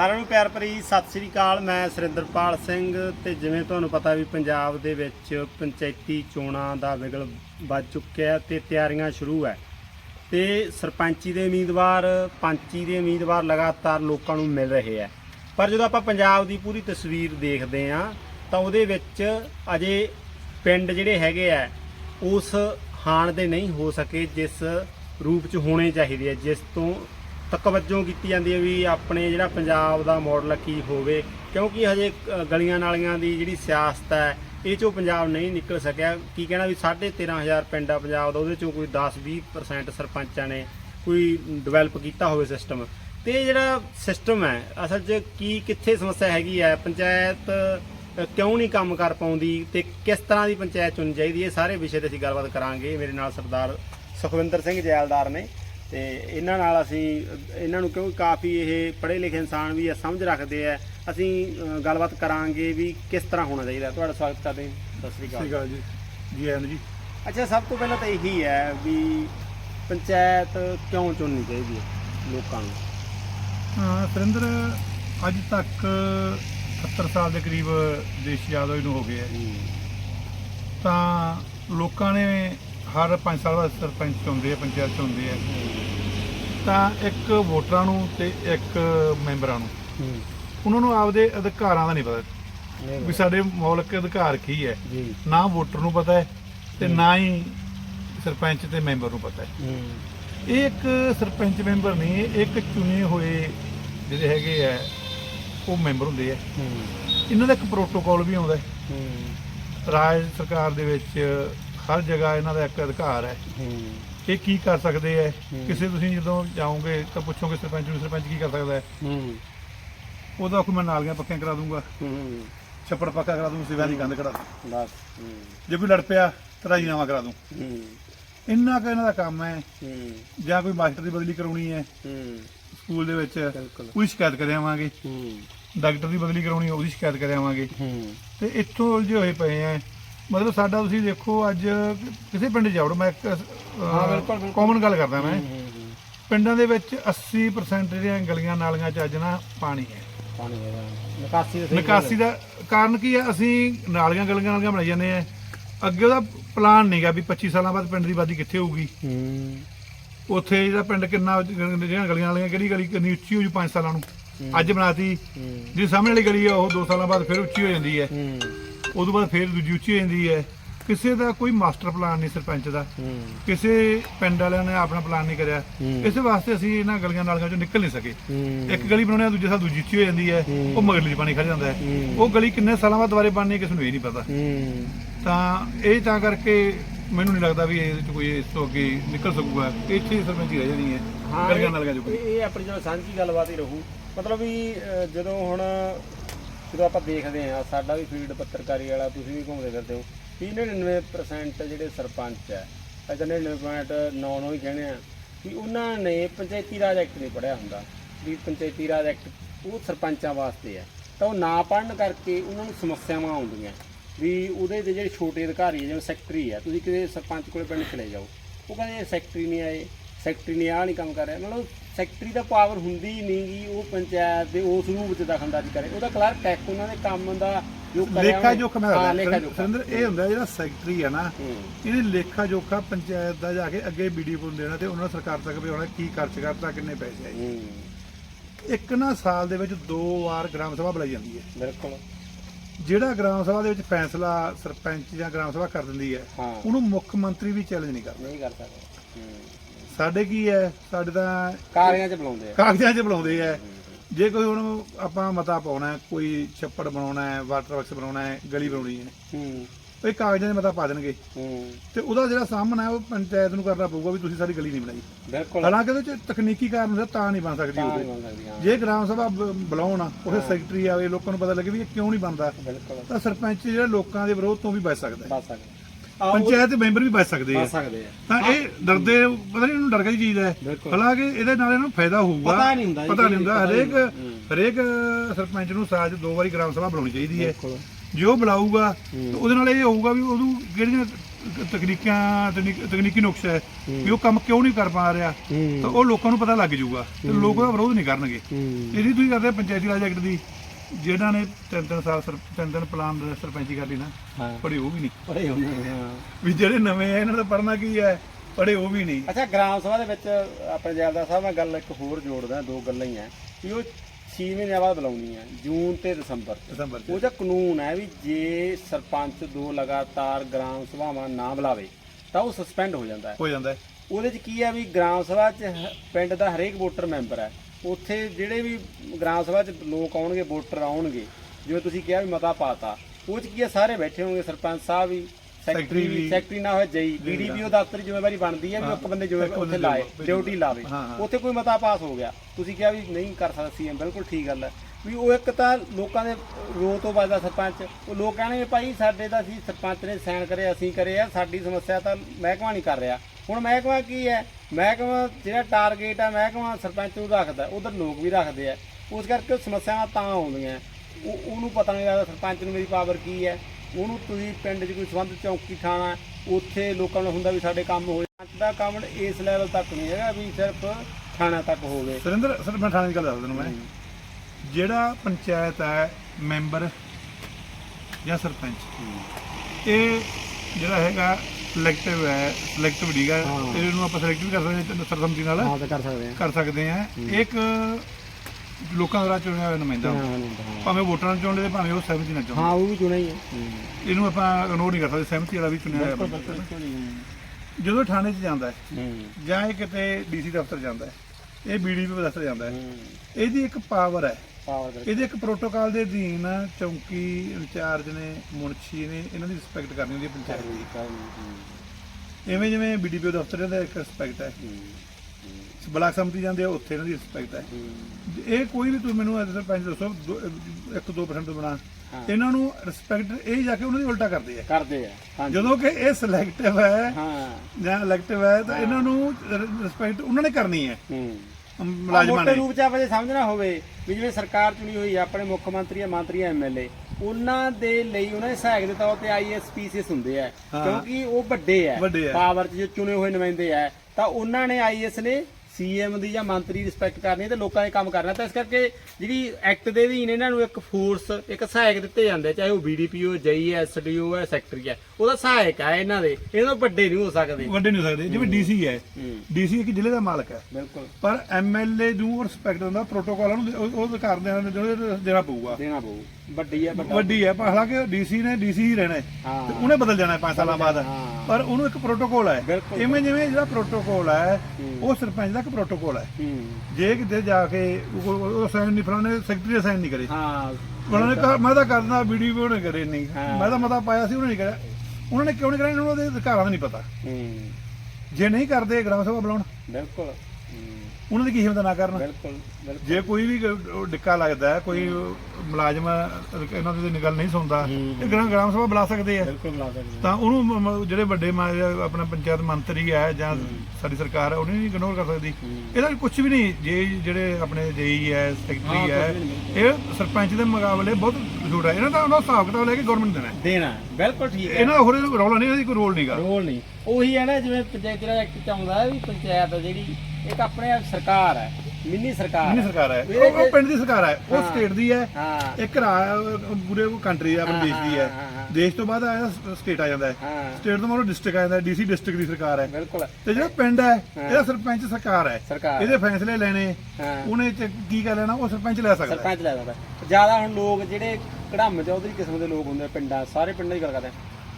ਸਾਰਿਆਂ ਨੂੰ ਪਿਆਰ ਭਰੀ ਸਤਿ ਸ੍ਰੀ ਅਕਾਲ। ਮੈਂ ਸੁਰਿੰਦਰਪਾਲ ਸਿੰਘ ਤੇ ਜਿਵੇਂ ਤੁਹਾਨੂੰ ਪਤਾ ਵੀ ਪੰਜਾਬ ਦੇ ਵਿੱਚ ਪੰਚਾਇਤੀ ਚੋਣਾਂ ਦਾ ਵਿਗਲ ਵੱਜ ਚੁੱਕਿਆ ਤੇ ਤਿਆਰੀਆਂ ਸ਼ੁਰੂ ਹੈ। ਤੇ ਸਰਪੰਚੀ ਦੇ ਉਮੀਦਵਾਰ, ਪੰਚੀ ਦੇ ਉਮੀਦਵਾਰ ਲਗਾਤਾਰ ਲੋਕਾਂ ਨੂੰ ਮਿਲ ਰਹੇ ਆ ਪਰ ਜਦੋਂ ਆਪਾਂ ਪੰਜਾਬ ਦੀ ਪੂਰੀ ਤਸਵੀਰ ਦੇਖਦੇ ਆ ਤਾਂ ਉਹਦੇ ਵਿੱਚ ਅਜੇ ਪਿੰਡ ਜਿਹੜੇ ਹੈਗੇ ਆ ਉਸ ਹਾਣ ਦੇ ਨਹੀਂ ਹੋ ਸਕੇ ਜਿਸ ਰੂਪ ਚ ਹੋਣੇ ਚਾਹੀਦੇ ਆ ਜਿਸ ਤੋਂ ਤਕਵੱਜੋਂ ਕੀਤੀ ਜਾਂਦੀ ਹੈ ਵੀ ਆਪਣੇ ਜਿਹੜਾ ਪੰਜਾਬ ਦਾ ਮਾਡਲ ਕੀ ਹੋਵੇ, ਕਿਉਂਕਿ ਹਜੇ ਗਲੀਆਂ ਨਾਲੀਆਂ ਦੀ ਜਿਹੜੀ ਸਿਆਸਤ ਹੈ, ਇਹ ਚੋਂ ਪੰਜਾਬ ਨਹੀਂ ਨਿਕਲ ਸਕਿਆ। ਕੀ ਕਹਿਣਾ ਵੀ 13500 ਪਿੰਡ ਆ ਪੰਜਾਬ ਦਾ, ਉਹਦੇ ਚੋਂ ਕੋਈ 10-20% ਸਰਪੰਚਾਂ ਨੇ ਕੋਈ ਡਿਵੈਲਪ ਕੀਤਾ ਹੋਵੇ ਸਿਸਟਮ ਤੇ ਇਹ ਜਿਹੜਾ ਸਿਸਟਮ ਹੈ, ਅਸਲ 'ਚ ਕੀ, ਕਿੱਥੇ ਸਮੱਸਿਆ ਹੈਗੀ ਹੈ? ਪੰਚਾਇਤ ਕਿਉਂ ਨਹੀਂ ਕੰਮ ਕਰ ਪਾਉਂਦੀ ਤੇ ਕਿਸ ਤਰ੍ਹਾਂ ਦੀ ਪੰਚਾਇਤ ਚੁਣਨੀ ਚਾਹੀਦੀ ਇਹ ਸਾਰੇ ਵਿਸ਼ੇ ਤੇ ਅਸੀਂ ਗੱਲਬਾਤ ਕਰਾਂਗੇ। ਮੇਰੇ ਨਾਲ ਸਰਦਾਰ ਸੁਖਵਿੰਦਰ ਸਿੰਘ ਜੈਲਦਾਰ ਨੇ। ਤੇ ਇਹਨਾਂ ਨਾਲ ਅਸੀਂ ਇਹਨਾਂ ਨੂੰ ਕਿਉਂਕਿ ਕਾਫੀ ਇਹ ਪੜ੍ਹੇ ਲਿਖੇ ਇਨਸਾਨ ਵੀ ਆ ਸਮਝ ਰੱਖਦੇ ਆ। ਅਸੀਂ ਗੱਲਬਾਤ ਕਰਾਂਗੇ ਵੀ ਕਿਸ ਤਰ੍ਹਾਂ ਹੋਣਾ ਚਾਹੀਦਾ। ਤੁਹਾਡਾ ਸਵਾਗਤ ਕਰਦੇ ਹਾਂ। ਸਤਿ ਸ੍ਰੀ ਸਤਿ ਸ਼੍ਰੀ ਅਕਾਲ ਜੀ। ਜੀ ਆਇਆਂ ਨੂੰ ਜੀ। ਅੱਛਾ ਸਭ ਤੋਂ ਪਹਿਲਾਂ ਤਾਂ ਇਹੀ ਹੈ ਵੀ ਪੰਚਾਇਤ ਕਿਉਂ ਚੁਣਨੀ ਚਾਹੀਦੀ ਹੈ ਲੋਕਾਂ ਨੂੰ? ਅਹ ਸੁਰਿੰਦਰ ਅੱਜ ਤੱਕ 70 ਸਾਲ ਦੇ ਕਰੀਬ ਦੇਸ਼ ਆਜ਼ਾਦ ਹੋਏ ਨੂੰ ਹੋ ਗਏ ਹੈ। ਤਾਂ ਲੋਕਾਂ ਨੇ ਹਰ 5 ਸਾਲ ਬਾਅਦ ਸਰਪੰਚ ਚੁਣਦੇ ਆ ਪੰਚਾਇਤ ਚੁਣਦੇ ਆ। ਤਾਂ ਇੱਕ ਵੋਟਰਾਂ ਨੂੰ ਤੇ ਇੱਕ ਮੈਂਬਰਾਂ ਨੂੰ। ਉਹਨਾਂ ਨੂੰ ਆਪਦੇ ਅਧਿਕਾਰਾਂ ਦਾ ਨਹੀਂ ਪਤਾ। ਵੀ ਸਾਡੇ ਮੌਲਿਕ ਅਧਿਕਾਰ ਕੀ ਹੈ। ਨਾ ਵੋਟਰ ਨੂੰ ਪਤਾ ਹੈ ਤੇ ਨਾ ਹੀ ਸਰਪੰਚ ਤੇ ਮੈਂਬਰ ਨੂੰ ਪਤਾ ਹੈ। ਇਹ ਇੱਕ ਸਰਪੰਚ ਮੈਂਬਰ ਨਹੀਂ ਇੱਕ ਚੁਣੇ ਹੋਏ ਜਿਹੜੇ ਹੈਗੇ ਆ ਉਹ ਮੈਂਬਰ ਹੁੰਦੇ ਆ। ਇਹਨਾਂ ਦਾ ਇੱਕ ਪ੍ਰੋਟੋਕਾਲ ਵੀ ਆਉਂਦਾ ਹੈ। ਰਾਜ ਸਰਕਾਰ ਦੇ ਵਿੱਚ ਹਰ ਜਗ੍ਹਾ ਇਹਨਾਂ ਦਾ ਇੱਕ ਅਧਿਕਾਰ ਹੈ। ਇਹ ਕੀ ਕਰ ਸਕਦੇ ਹੂੰ। ਕਿਸੇ ਤੁਸੀਂ ਜਦੋਂ ਜਾਓਗੇ ਤਾਂ ਪੁੱਛੋਗੇ ਸਰਪੰਚ ਨੂੰ ਸਰਪੰਚ ਕੀ ਕਰ ਸਕਦਾ ਹੈ? ਉਹਦਾ ਕੋਈ ਮੈਂ ਨਾਲੀਆਂ ਪੱਕੀਆਂ ਕਰਾ ਦੂੰਗਾ। ਛੱਪੜ ਪੱਕਾ ਕਰਾ ਦੂੰ ਸਿਵਿਆਂ ਦੀ ਕੰਧ ਕਰਾ ਦੂੰ ਬਸ ਜੇ ਕੋਈ ਲੜ ਪਿਆ ਤਰਾਈ ਨਾਵਾ ਕਰਾ ਦੂੰ। ਇੰਨਾ ਕੁ ਇਹਨਾਂ ਦਾ ਕੰਮ ਹੈ। ਜਾਂ ਕੋਈ ਮਾਸਟਰ ਦੀ ਬਦਲੀ ਕਰਾਉਣੀ ਹੈ। ਸਕੂਲ ਦੇ ਵਿੱਚ ਕੋਈ ਸ਼ਿਕਾਇਤ ਕਰ ਆਵਾਂਗੇ। ਡਾਕਟਰ ਦੀ ਬਦਲੀ ਕਰਾਉਣੀ ਉਹਦੀ ਸ਼ਿਕਾਇਤ ਕਰ ਆਵਾਂਗੇ। ਤੇ ਇੱਥੋਂ ਉਲਝੇ ਹੋਏ ਪਏ ਆ ਮਤਲਬ ਸਾਡਾ ਤੁਸੀਂ ਦੇਖੋ ਅੱਜ ਕਿਸੇ ਪਿੰਡ ਜਾਵੜੋ ਮੈਂ ਇੱਕ ਹਾਂ, ਬਿਲਕੁਲ, ਬਿਲਕੁਲ। ਕਾਮਨ ਗੱਲ ਕਰਦਾ ਮੈਂ। ਪਿੰਡਾਂ ਦੇ ਵਿੱਚ 80% ਜਿਹੜੀਆਂ ਗਲੀਆਂ ਨਾਲੀਆਂ ਚ ਅੱਜ ਨਾ ਪਾਣੀ ਹੈ। ਪਾਣੀ ਨਿਕਾਸੀ ਦਾ ਸਹੀ ਨਿਕਾਸੀ ਦਾ ਕਾਰਨ ਕੀ ਹੈ? ਅਸੀਂ ਨਾਲੀਆਂ ਗਲੀਆਂ ਨਾਲੀਆਂ ਬਣਾਈ ਜਾਂਦੇ ਆ ਅੱਗੇ ਉਹਦਾ ਪਲਾਨ ਨਹੀਂਗਾ ਵੀ 25 ਸਾਲਾਂ ਬਾਅਦ ਪਿੰਡ ਦੀ ਆਬਾਦੀ ਕਿੱਥੇ ਹੋਊਗੀ। ਉੱਥੇ ਜਿਹੜਾ ਪਿੰਡ ਕਿੰਨਾ ਜਿਹੜੀਆਂ ਗਲੀਆਂ ਨਾਲੀਆਂ ਕਿਹੜੀ ਗਲੀ ਕਿੰਨੀ ਉੱਚੀ ਹੋ ਜੂ 5 ਸਾਲਾਂ ਨੂੰ? ਅੱਜ ਬਣਾਤੀ। ਜਿਹੜੀ ਸਾਹਮਣੇ ਵਾਲੀ ਗਲੀ ਆ ਉਹ 2 ਸਾਲਾਂ ਬਾਅਦ ਫਿਰ ਉੱਚੀ ਹੋ ਜਾਂਦੀ ਹੈ। ਹੂੰ ਉਦੋਂ ਬਾਅਦ ਫਿਰ ਦੂਜੀ ਉੱਚੀ ਹੋ ਜਾਂਦੀ ਹੈ। ਕਿਸੇ ਦਾ ਕੋਈ ਮਾਸਟਰ ਪਲਾਨ ਨਹੀਂ ਸਰਪੰਚ ਦਾ। ਹੂੰ। ਕਿਸੇ ਪਿੰਡ ਵਾਲਿਆਂ ਨੇ ਆਪਣਾ ਪਲਾਨ ਨਹੀਂ ਕਰਿਆ। ਹੂੰ। ਇਸ ਵਾਸਤੇ ਅਸੀਂ ਇਹਨਾਂ ਗਲੀਆਂ ਨਾਲੀਆਂ ਚੋਂ ਨਿਕਲ ਨਹੀਂ ਸਕੇ। ਹੂੰ। ਇੱਕ ਗਲੀ ਬਣਾਉਣੇ ਆ ਦੂਜੇ ਸਾਲ ਦੂਜੀ ਉੱਚੀ ਹੋ ਜਾਂਦੀ ਹੈ। ਹੂੰ। ਉਹ ਮਗਰਲੀ 'ਚ ਪਾਣੀ ਖੜ ਜਾਂਦਾ ਹੈ। ਹੂੰ। ਉਹ ਗਲੀ ਕਿੰਨੇ ਸਾਲਾਂ ਬਾਅਦ ਦੁਬਾਰੇ ਬਣਨੀ ਹੈ ਕਿਸੇ ਨੂੰ ਇਹ ਨਹੀਂ ਪਤਾ। ਹੂੰ। ਤਾਂ ਇਹ ਤਾਂ ਕਰਕੇ ਮੈਨੂੰ ਨਹੀਂ ਲੱਗਦਾ ਵੀ ਇਹਦੇ ਚ ਕੋਈ ਇਸ ਤੋਂ ਅੱਗੇ ਨਿਕਲ ਸਕੂਗਾ। ਇੱਥੇ ਹੀ ਸਰਪੰਚੀ ਰਹਿ ਜਾਣੀ ਹੈ। ਹਾਂ ਗਲੀਆਂ ਨਾਲੀਆਂ ਚੋਂ ਇਹ ਆਪਣੀ ਜਦੋਂ ਸਾਂਝੀ ਗੱਲਬਾਤ ਹੀ ਰਹੂ। ਮਤਲਬ ਵੀ ਜਦੋਂ ਹੁਣ ਜਦੋਂ ਆਪਾਂ ਦੇਖਦੇ ਆ ਸਾਡਾ ਵੀ ਫੀਲਡ ਪੱਤਰਕਾਰੀ ਵਾਲਾ ਤੁਸੀਂ ਵੀ ਘੁੰਮਦੇ ਫਿਰਦੇ ਹੋ ਵੀ 99% ਜਿਹੜੇ ਸਰਪੰਚ ਹੈ ਅਜਾ 99.99 ਹੀ ਕਹਿੰਦੇ ਆ ਵੀ ਉਹਨਾਂ ਨੇ ਪੰਚਾਇਤੀ ਰਾਜ ਐਕਟ ਨਹੀਂ ਪੜਿਆ ਹੁੰਦਾ ਵੀ ਪੰਚਾਇਤੀ ਰਾਜ ਐਕਟ ਉਹ ਸਰਪੰਚਾਂ ਵਾਸਤੇ ਹੈ। ਤਾਂ ਉਹ ਨਾ ਪੜਨ ਕਰਕੇ ਉਹਨਾਂ ਨੂੰ ਸਮੱਸਿਆਵਾਂ ਆਉਂਦੀਆਂ ਵੀ ਉਹਦੇ ਦੇ ਜਿਹੜੇ ਛੋਟੇ ਅਧਿਕਾਰੀ ਹੈ, ਜਿਵੇਂ ਸੈਕਟਰੀ ਹੈ ਤੁਸੀਂ ਕਿਸੇ ਸਰਪੰਚ ਕੋਲੇ ਪਿੰਡ ਚਲੇ ਜਾਓ ਉਹ ਕਹਿੰਦੇ ਸੈਕਟਰੀ ਨਹੀਂ ਆਏ ਸੈਕਟਰੀ ਨੇ ਆਹ ਨਹੀਂ ਕੰਮ ਕਰ ਰਿਹਾ ਮਤਲਬ ਸੈਕਟਰੀ ਦਾ ਪਾਵਰ ਹੁੰਦੀ ਹੀ ਨਹੀਂ ਗੀ ਉਹ ਪੰਚਾਇਤ ਦੇ ਉਸ ਰੂਪ ਚ ਦਖਲਅੰਦਾਜ਼ੀ ਕਰੇ। ਉਹਦਾ ਕਲਰਕ ਹੈ ਉਹਨਾਂ ਦੇ ਕੰਮ ਦਾ ਜੋ ਕਰਿਆ ਲੇਖਾ ਜੋਖਾ ਹਾਂ ਲੇਖਾ ਜੋਖਾ। ਸੁਰਿੰਦਰ ਇਹ ਹੁੰਦਾ ਜਿਹੜਾ ਸੈਕਟਰੀ ਹੈ ਨਾ ਇਹਨੇ ਲੇਖਾ ਜੋਖਾ ਪੰਚਾਇਤ ਦਾ ਜਾ ਕੇ ਅੱਗੇ ਵੀਡੀਓ ਨੂੰ ਦੇਣਾ ਤੇ ਉਹਨਾਂ ਸਰਕਾਰ ਤੱਕ ਵੀ ਆਉਣਾ ਕੀ ਖਰਚ ਕਰਤਾ ਕਿੰਨੇ ਪੈਸੇ ਆਏ। ਇੱਕ ਨਾ ਸਾਲ ਦੇ ਵਿੱਚ ਦੋ ਵਾਰ ਗ੍ਰਾਮ ਸਭਾ ਬੁਲਾਈ ਜਾਂਦੀ ਹੈ। ਬਿਲਕੁਲ। ਜਿਹੜਾ ਗ੍ਰਾਮ ਸਭਾ ਦੇ ਵਿੱਚ ਫੈਸਲਾ ਸਰਪੰਚ ਜਾਂ ਗ੍ਰਾਮ ਸਭਾ ਕਰ ਦਿੰਦੀ ਹੈ ਉਹਨੂੰ ਮੁੱਖ ਮੰਤਰੀ ਵੀ ਚੈਲੰਜ ਨਹੀਂ ਕਰਦਾ। ਨਹੀਂ ਕਰ ਸਕਦੇ। ਸਾਡੇ ਕੀ ਹੈ? ਸਾਡੇ ਤਾਂ ਕਾਰਿਆਂ ਚ ਬੁਲਾਉਂਦੇ ਆ। ਕਾਗਜ਼ਾਂ 'ਚ ਬੁਲਾਉਂਦੇ ਆ। ਜੇ ਕੋਈ ਹੁਣ ਆਪਾਂ ਮਤਾ ਪਾਉਣਾ ਹੈ ਕੋਈ ਛੱਪੜ ਬਣਾਉਣਾ ਹੈ ਵਾਟਰ ਵਰਕਸ ਬਣਾਉਣਾ ਹੈ ਗਲੀ ਬਣਾਉਣੀ ਹੈ ਹੂੰ। ਉਹ ਇਹ ਕਾਗਜ਼ਾਂ 'ਚ ਮਤਾ ਪਾ ਦੇਣਗੇ। ਹੂੰ। ਤੇ ਉਹਦਾ ਜਿਹੜਾ ਸਾਹਮਣਾ ਹੈ ਉਹ ਪੰਚਾਇਤ ਨੂੰ ਕਰਨਾ ਪਊਗਾ ਵੀ ਤੁਸੀਂ ਸਾਡੀ ਗਲੀ ਨਹੀਂ ਬਣਾਈ। ਬਿਲਕੁਲ। ਹਾਲਾਂਕਿ ਉਹਦੇ 'ਚ ਤਕਨੀਕੀ ਕਾਰਨ ਸੀ ਤਾਂ ਨਹੀਂ ਬਣ ਸਕਦੀ ਤਾਂ ਉਹਦੇ। ਨਹੀਂ ਬਣ ਸਕਦੀ ਹਾਂ। ਜੇ ਗ੍ਰਾਮ ਸਭਾ ਬ- ਬੁਲਾਉਣ ਉਹਦੇ ਸੈਕਟਰੀ ਆਵੇ ਲੋਕਾਂ ਨੂੰ ਪਤਾ ਲੱਗੇ ਵੀ ਇਹ ਕਿਉਂ ਨਹੀਂ ਬਣਦਾ। ਬਿਲਕੁਲ। ਤਾਂ ਸਰਪੰਚ ਜਿਹੜਾ ਲੋਕਾਂ ਦੇ ਵਿਰੋਧ ਤੋਂ ਵੀ ਬਚ ਸਕਦਾ ਹੈ। ਬਚ ਸਕਦੇ। ਆਹ ਉਹ ਪੰਚਾਇਤ ਦੇ ਮੈਂਬਰ ਵੀ ਬਚ ਸਕਦੇ ਆ। ਬਚ ਸਕਦੇ ਆ। ਤਾਂ ਇਹ ਡਰਦੇ ਪਤਾ ਨਹੀਂ ਇਹਨੂੰ ਡਰ ਕੇ ਚੀਜ਼ ਹੈ। ਬਿਲਕੁਲ। ਹਾਲਾਂਕਿ ਇਹਦੇ ਨਾਲ ਇਹਨੂੰ ਫਾਇਦਾ ਹੋਊਗਾ। ਪਤਾ ਨਹੀਂ ਹੁੰਦਾ ਜੀ, ਪਤਾ ਨਹੀਂ ਹੁੰਦਾ। ਪਤਾ ਹਰੇਕ ਨਹੀਂ। ਹਰੇਕ ਸਰਪੰਚ ਨੂੰ ਸਾਲ 'ਚ ਦੋ ਵਾਰੀ ਗ੍ਰਾਮ ਸਭਾ ਬੁਲਾਉਣੀ ਚਾਹੀਦੀ ਹੈ। ਬਿਲਕੁਲ। ਜੇ ਉਹ ਬੁਲਾਊਗਾ ਤਾਂ ਉਹਦੇ ਨਾਲ ਇਹ ਹੋਊਗਾ ਵੀ ਉਹਨੂੰ ਕਿਹੜੀਆਂ ਤਕਨੀਕਾਂ ਤਕਨੀਕ- ਤਕਨੀਕੀ ਨੁਕਸ ਹੈ ਵੀ ਉਹ ਕੰਮ ਕਿਉਂ ਨਹੀਂ ਕਰ ਪਾ ਰਿਹਾ। ਤਾਂ ਉਹ ਲੋਕਾਂ ਨੂੰ ਪਤਾ ਲੱਗ ਜਾਊਗਾ ਤੇ ਲੋਕ ਉਹਦਾ ਵਿਰੋਧ ਨਹੀਂ ਕਰਨਗੇ। ਇਹਦੀ ਤੁਸੀਂ ਕਰਦੇ ਪੰਚਾਇਤੀ ਰਾਜ ਐਕਟ ਦੀ। ਜਿਹੜਾ ਨੇ ਤਿੰਨ ਤਿੰਨ ਸਾਲ ਸਰ- ਤਿੰਨ ਤਿੰਨ ਪਲਾਨ ਸਰਪੰਚੀ ਕਰ ਲਈ ਨਾ ਹਾਂ। ਪੜੇ ਉਹ ਵੀ ਨਹੀਂ। ਪੜੇ ਹੁੰਦੇ ਹਾਂ। ਵੀ ਜਿਹੜੇ ਨਵੇਂ ਆ ਇਹਨਾਂ ਦਾ ਪੜਨਾ ਕੀ ਹੈ? ਪੜੇ ਉਹ ਵੀ ਨਹੀਂ। ਅੱਛਾ ਗ੍ਰਾਮ ਸਭਾ ਦੇ ਵਿੱਚ ਆਪਣੇ ਜੈਲਦਾਰ ਸਾਹਿਬ ਮੈਂ ਗੱਲ ਇੱਕ ਹੋਰ ਜੋੜਦਾ ਦੋ ਗੱਲਾਂ ਹੀ ਆ ਵੀ ਉਹ 6 ਮਹੀਨਿਆਂ ਬਾਅਦ ਬੁਲਾਉਣੀ ਹੈ ਜੂਨ ਤੇ ਦਸੰਬਰ ਚ। ਦਸੰਬਰ ਚ। ਉਹਦਾ ਕਾਨੂੰਨ ਹੈ ਵੀ ਜੇ ਸਰਪੰਚ ਦੋ ਲਗਾਤਾਰ ਗ੍ਰਾਮ ਸਭਾਵਾਂ ਨਾ ਬੁਲਾਵੇ ਤਾਂ ਉਹ ਸਸਪੈਂਡ ਹੋ ਜਾਂਦਾ ਹੈ। ਹੋ ਜਾਂਦਾ ਹੈ। ਉਹਦੇ ਚ ਕੀ ਹੈ ਵੀ ਗ੍ਰਾਮ ਸਭਾ ਚ ਹ- ਪਿੰਡ ਦਾ ਹਰੇਕ ਵੋਟਰ ਮੈਂਬਰ ਹੈ। ਉੱਥੇ ਜਿਹੜੇ ਵੀ ਗ੍ਰਾਮ ਸਭਾ ਚ ਲੋਕ ਆਉਣਗੇ ਵੋਟਰ ਆਉਣਗੇ ਜਿਵੇਂ ਤੁਸੀਂ ਕਿਹਾ ਵੀ ਮਤਾ ਪਾਤਾ ਉਹ ਚ ਕੀ ਹੈ ਸਾਰੇ ਬੈਠੇ ਹੋਣਗੇ ਸਰਪੰਚ ਸਾਹਿਬ ਵੀ ਸੈਕਟਰੀ ਵੀ। ਸੈਕਟਰੀ ਨਾ ਹੋਏ ਜਈ ਬੀਡੀਪੀਓ ਦਫ਼ਤਰ ਦੀ ਜ਼ਿੰਮੇਵਾਰੀ ਬਣਦੀ ਹੈ ਵੀ ਇੱਕ ਬੰਦੇ ਬੰਦੇ ਉੱਥੇ ਲਾਏ ਡਿਊਟੀ ਲਾਵੇ। ਉੱਥੇ ਕੋਈ ਮਤਾ ਪਾਸ ਹੋ ਗਿਆ। ਤੁਸੀਂ ਕਿਹਾ ਵੀ ਨਹੀਂ ਕਰ ਸਕਦਾ ਸੀਐਮ ਬਿਲਕੁਲ ਠੀਕ ਗੱਲ ਹੈ। ਵੀ ਉਹ ਇੱਕ ਤਾਂ ਲੋਕਾਂ ਦੇ ਰੋ ਤੋਂ ਵੱਜਦਾ ਸਰਪੰਚ ਉਹ ਲੋਕ ਕਹਿਣਗੇ ਭਾਈ ਸਾਡੇ ਤਾਂ ਅਸੀਂ ਸਰਪੰਚ ਨੇ ਸਾਈਨ ਕਰੇ ਅਸੀਂ ਕਰੇ ਆ ਸਾਡੀ ਸਮੱਸਿਆ ਤਾਂ ਮਹਿਕਮਾ ਨਹੀਂ ਕਰ ਰਿਹਾ। ਹੁਣ ਮਹਿਕਮਾ ਕੀ ਹੈ? ਮਹਿਕਮਾ ਜਿਹੜਾ ਟਾਰਗੇਟ ਹੈ ਮਹਿਕਮਾ ਸਰਪੰਚ ਨੂੰ ਰੱਖਦਾ ਉਧਰ ਲੋਕ ਵੀ ਰੱਖਦੇ ਆ। ਉਸ ਕਰਕੇ ਸਮੱਸਿਆਵਾਂ ਤਾਂ ਆਉਂਦੀਆਂ। ਉਹ ਉਹਨੂੰ ਪਤਾ ਨਹੀਂ ਲੱਗਦਾ ਸਰਪੰਚ ਨੂੰ ਮੇਰੀ ਪਾਵਰ ਕੀ ਹੈ। ਉਹਨੂੰ ਤੁਸੀਂ ਪਿੰਡ 'ਚ ਕੋਈ ਸੰਬੰਧ ਚੌਂਕੀ ਥਾਣਾ ਉੱਥੇ ਲੋਕਾਂ ਨੂੰ ਹੁੰਦਾ ਵੀ ਸਾਡੇ ਕੰਮ ਹੋਏ ਸਰਪੰਚ ਦਾ ਕੰਮ ਇਸ ਲੈਵਲ ਤੱਕ ਨਹੀਂ ਹੈਗਾ ਵੀ ਸਿਰਫ ਥਾਣਾ ਤੱਕ ਹੋਵੇ। ਸੁਰਿੰਦਰ ਸਰ ਮੈਂ ਥਾਣੇ ਦੀ ਗੱਲ ਦੱਸ ਦਿੰਦਾ ਮੈਂ। ਜਿਹੜਾ ਪੰਚਾਇਤ ਹੈ ਮੈਂਬਰ ਜਾਂ ਸਰਪੰਚ ਇਹ ਜਿਹੜਾ ਹੈਗਾ ਸਿਲੈਕਟਿਵ ਹੈ ਸਿਲੈਕਟਿਵ ਲੀਗ ਹੈ ਹਾਂ। ਇਹਨੂੰ ਆਪਾਂ ਸਿਲੈਕਟ ਵੀ ਕਰ ਸਕਦੇ ਹਾਂ ਸਰਸਮਤੀ ਨਾਲ ਹਾਂ ਤਾਂ ਕਰ ਸਕਦੇ ਆ ਕਰ ਸਕਦੇ ਆ ਇੱਕ ਲੋਕਾਂ ਦੁਆਰਾ ਚੁਣਿਆ ਹੋਇਆ ਨੁਮਾਇੰਦਾ। ਭਾਵੇਂ ਵੋਟਰਾਂ ਨੂੰ ਚੁਣਦੇ ਤੇ ਭਾਵੇਂ ਉਹ ਸਹਿਮਤੀ ਨਾਲ ਚੁਣਦੇ। ਹਾਂ ਉਹ ਵੀ ਚੁਣਿਆ ਹੀ ਹੈ। ਇਹਨੂੰ ਆਪਾਂ ਇਗਨੋਰ ਨਹੀਂ ਕਰ ਸਕਦੇ ਸਹਿਮਤੀ ਵਾਲਾ ਵੀ ਚੁਣਿਆ ਹੋਇਆ ਬੰਦਾ। ਜਦੋਂ ਥਾਣੇ 'ਚ ਜਾਂਦਾ ਹੈ ਹੂੰ। ਜਾਂ ਇਹ ਕਿਤੇ ਡੀਸੀ ਦਫ਼ਤਰ ਜਾਂਦਾ ਹੈ ਇਹ ਬੀਡੀਪੀ ਦਫ਼ਤਰ ਜਾਂਦਾ ਹੈ ਇਹਦੀ ਇੱਕ ਪਾਵਰ ਹੈ। ਪਾਵਰ ਇਹਦੇ ਇੱਕ ਪ੍ਰੋਟੋਕਾਲ ਦੇ ਅਧੀਨ ਚੌਂਕੀ ਇੰਚਾਰਜ ਨੇ ਮੁਨਸ਼ੀ ਨੇ ਇਹਨਾਂ ਦੀ ਰਿਸਪੈਕਟ ਕਰਨੀ ਹੁੰਦੀ ਹੈ ਪੰਚਾਇਤ ਦੀ। ਐਵੇਂ ਜਿਵੇਂ ਬੀਡੀਪੀ ਦਫ਼ਤਰ ਦਾ ਇੱਕ ਰਿਸਪੈਕਟ ਹੈ। ਬਲਾਕ ਸੰਮਤੀ ਜਾਂਦੇ ਆ ਉੱਥੇ ਇਹਨਾਂ ਦੀ ਰਿਸਪੈਕਟ ਹੈ। ਇਹ ਕੋਈ ਵੀ ਤੁਸੀਂ ਮੈਨੂੰ ਐਜ਼ ਸਰਪੰਚ ਦੱਸੋ 1-2% ਤੋਂ ਬਣਾ। ਇਹਨਾਂ ਨੂੰ ਰਿਸਪੈਕਟ ਇਹ ਜਾ ਕੇ ਉਹਨਾਂ ਦੀ ਉਲਟਾ ਕਰਦੇ ਆ। ਕਰਦੇ ਆ ਜਦੋਂ ਕਿ ਇਹ ਸਿਲੈਕਟਿਵ ਹੈ ਹਾਂ। ਜਾਂ ਇਲੈਕਟਿਵ ਹੈ ਤਾਂ ਇਹਨਾਂ ਨੂੰ ਰਿਸਪੈਕਟ ਉਹਨਾਂ ਨੇ ਕਰਨੀ ਹੈ। ਮੋਟੇ ਰੂਪ ਚ ਆਪਾਂ ਜੇ ਸਮਝਣਾ ਹੋਵੇ ਵੀ ਜਿਵੇਂ ਸਰਕਾਰ ਚੁਣੀ ਹੋਈ ਆ ਆਪਣੇ ਮੁੱਖ ਮੰਤਰੀ ਆ ਮੰਤਰੀ ਐਮਐਲਏ ਉਹਨਾਂ ਦੇ ਲਈ ਉਹਨਾਂ ਦੇ ਸਹਾਇਕ ਦੇ ਤੌਰ ਤੇ ਆਈਐਸਪੀਸੀਐਸ ਹੁੰਦੇ ਆ ਹਾਂ। ਕਿਉਂਕਿ ਉਹ ਵੱਡੇ ਆ ਵੱਡੇ ਆ। ਪਾਵਰ ਚ ਜੋ ਚੁਣੇ ਹੋਏ ਨੁਮਾਇੰਦੇ ਆ ਤਾਂ ਉਹਨਾਂ ਨੇ ਆਈਐਸ ਨੇ ਸੀਐਮ ਦੀ ਜਾਂ ਮੰਤਰੀ ਰਿਸਪੈਕਟ ਕਰਨੀ ਤੇ ਲੋਕਾਂ ਦੇ ਕੰਮ ਕਰਨਾ ਤਾਂ ਇਸ ਕਰਕੇ ਜਿਹੜੀ ਐਕਟ ਦੇ ਅਧੀਨ ਇਹਨਾਂ ਨੂੰ ਇੱਕ ਫੋਰਸ ਇੱਕ ਸਹਾਇਕ ਦਿੱਤੇ ਜਾਂਦੇ ਚਾਹੇ ਉਹ ਬੀਡੀਪੀਓ ਜਈ ਐਸਡੀਓ ਹੈ ਸੈਕਟਰੀ ਹੈ। ਉਹਦਾ ਸਹਾਇਕ ਹੈ ਇਹਨਾਂ ਦੇ। ਇਹਨਾਂ ਵੱਡੇ ਨਹੀਂ ਹੋ ਸਕਦੇ। ਵੱਡੇ ਨਹੀਂ ਹੋ ਸਕਦੇ। ਜਿਵੇਂ ਡੀਸੀ ਹੈ। ਡੀਸੀ ਇੱਕ ਜ਼ਿਲ੍ਹੇ ਦਾ ਮਾਲਕ ਹੈ। ਬਿਲਕੁਲ। ਪਰ ਐਮਐਲਏ ਨੂੰ ਰਿਸਪੈਕਟ ਹੁੰਦਾ ਪ੍ਰੋਟੋਕਾਲ ਨੂੰ ਉਹ ਨੇ ਜਿਹੜਾ ਦੇਣਾ ਪਊਗਾ। ਦੇਣਾ ਪਊ। ਵੱਡੀ ਹੈ ਵੱਡਾ। ਹੈ। ਪਰ ਹਾਲਾਂਕਿ ਡੀਸੀ ਨੇ ਡੀਸੀ ਹੀ ਰਹਿਣਾ ਤੇ ਉਹਨੇ ਬਦਲ ਜਾਣਾ 5 ਸਾਲਾਂ ਬਾਅਦ। ਪਰ ਉਹਨੂੰ ਇੱਕ ਪ੍ਰੋਟੋਕਾਲ ਹੈ। ਇਵੇਂ ਜਿਵੇਂ ਜਿਹੜਾ ਪ੍ਰੋਟੋਕਾਲ ਹੈ ਹੂੰ। ਉਹ ਸਰਪੰਚ ਦਾ ਇੱਕ ਪ੍ਰੋਟੋਕਾਲ ਹੈ। ਜੇ ਕਿਤੇ ਜਾ ਕੇ ਉਹ- ਸਾਈਨ ਨਹੀਂ ਫਲਾਣੇ ਸੈਕਟਰੀ ਸਾਈਨ ਨਹੀਂ ਕਰੇ। ਹਾਂ। ਉਹਨਾਂ ਨੇ ਕਹਾ ਮੈਂ ਤਾਂ ਕਰਨਾ ਵੀਡੀਓ ਨੇ ਕਰੇ ਨਹੀਂ ਹਾਂ। ਮੈਂ ਤਾਂ ਮਤਾ ਪਾਇਆ ਸੀ ਉਹਨੇ ਨਹੀਂ ਕਰਿਆ। ਉਹਨਾਂ ਨੇ ਕਿਉਂ ਨਹੀਂ ਕਰਿਆ? ਇਹਨਾਂ ਨੂੰ ਉਹਦੇ ਅਧਿਕਾਰਾਂ ਦਾ ਨਹੀਂ ਪਤਾ। ਹੂੰ। ਜੇ ਨਹੀਂ ਕਰਦੇ ਗ੍ਰਾਮ ਸਭਾ ਬੁਲਾਉਣ। ਬਿਲਕੁਲ। ਉਹਨਾਂ ਦੀ ਕੀ ਹਿੰਮਤ ਨਾ ਕਰਨ? ਬਿਲਕੁਲ ਜੇ ਕੋਈ ਵੀ ਗ- ਡਿੱਕਾ ਲੱਗਦਾ ਹੈ, ਕੋਈ ਮੁਲਾਜ਼ਮ ਇਹਨਾਂ ਦੀ ਗੱਲ ਨਹੀਂ ਸੁਣਦਾ ਇਹ ਗ੍ਰਾਮ ਗ੍ਰਾਮ ਸਭਾ ਬੁਲਾ ਸਕਦੇ ਆ। ਬਿਲਕੁਲ ਬੁਲਾ ਸਕਦੇ ਤਾਂ ਉਹਨੂੰ ਮ- ਮ- ਜਿਹੜੇ ਵੱਡੇ ਮ- ਆਪਣਾ ਪੰਚਾਇਤ ਮੰਤਰੀ ਹੈ ਜਾਂ ਸਾਡੀ ਸਰਕਾਰ ਹੈ ਉਹਨੇ ਨਹੀਂ ਇਗਨੋਰ ਕਰ ਸਕਦੀ। ਇਹਦਾ ਕੁਝ ਵੀ ਨਹੀਂ ਜੇ ਜਿਹੜੇ ਆਪਣੇ ਜੇਈ ਹੈ ਹਾਂ, ਸੈਕਟਰੀ ਹੈ ਕੁਛ ਇਹ ਸਰਪੰਚ ਦੇ ਮੁਕਾਬਲੇ ਬਹੁਤ ਛੋਟਾ ਇਹਨਾਂ ਦਾ ਉਹਨਾਂ ਹਿਸਾਬ ਕਿਤਾਬ ਲੈ ਕੇ ਗਵਰਨਮੈਂਟ ਦੇਣਾ ਹੈ। ਦੇਣਾ ਬਿਲਕੁਲ ਠੀਕ ਹੈ। ਇਹਨਾਂ ਦਾ ਹੋਰ ਰੌਲਾ ਨਹੀਂ ਇਹਦਾ ਕੋਈ ਰੋਲ ਨਹੀਂਗਾ ਰੋਲ ਨਹੀਂ। ਉਹੀ ਹੈ ਨਾ ਜਿਵੇਂ ਪੰਚਾਇਤੀ ਰਾਜ ਐਕਟ ਚ ਆਉਂਦਾ ਹੈ ਵੀ ਪੰਚਾਇਤ ਆ ਜਿਹੜੀ ਇੱਕ ਆਪਣੇ ਆਪ ਸਰਕਾਰ ਹੈ ਮਿੰਨੀ ਸਰਕਾਰ ਨਹੀਂ ਹੈ। ਸਰਕਾਰ ਹੈ। ਉਹ ਉਹ ਪਿੰਡ ਦੀ ਸਰਕਾਰ ਹੈ। ਉਹ ਹਾਂ। ਸਟੇਟ ਦੀ ਹੈ। ਹਾਂ। ਇੱਕ ਪੂਰੇ ਕੰਟਰੀ ਦਾ ਆਪਣੇ ਹਾਂ, ਦੇਸ਼ ਦੀ ਹਾਂ, ਹੈ ਹਾਂ, ਹਾਂ। ਦੇਸ਼ ਤੋਂ ਬਾਅਦ ਆਇਆ ਸਟੇਟ ਆ ਜਾਂਦਾ ਹੈ। ਹਾਂ। ਸਟੇਟ ਤੋਂ ਮਗਰੋਂ ਡਿਸਟ੍ਰਿਕਟ ਆ ਜਾਂਦਾ ਡੀਸੀ ਡਿਸਟ੍ਰਿਕਟ ਦੀ ਸਰਕਾਰ ਹੈ। ਬਿਲਕੁਲ। ਤੇ ਜਿਹੜਾ ਪਿੰਡ ਹੈ ਹਾਂ। ਇਹਦਾ ਸਰਪੰਚ ਸਰਕਾਰ ਹੈ। ਸਰਕਾਰ। ਇਹਦੇ ਫੈਸਲੇ ਲੈਣੇ ਹਾਂ। ਉਹਨੇ ਚ ਕੀ ਕਰ ਲੈਣਾ ਉਹ ਸਰਪੰਚ ਲੈ ਸਕਦਾ ਹੈ। ਸਰਪੰਚ ਲੈ ਸਕਦਾ ਜ਼ਿਆਦਾ ਹੁਣ ਲੋਕ ਜਿਹੜੇ ਕੜਾਮ ਚੌਧਰੀ ਕਿਸਮ ਦੇ ਲੋਕ ਹੁੰਦੇ ਆ ਪਿੰਡਾਂ ਸਾਰੇ ਪਿੰਡਾਂ ਦੀ ਗੱਲ ਕਰਦੇ ਆ।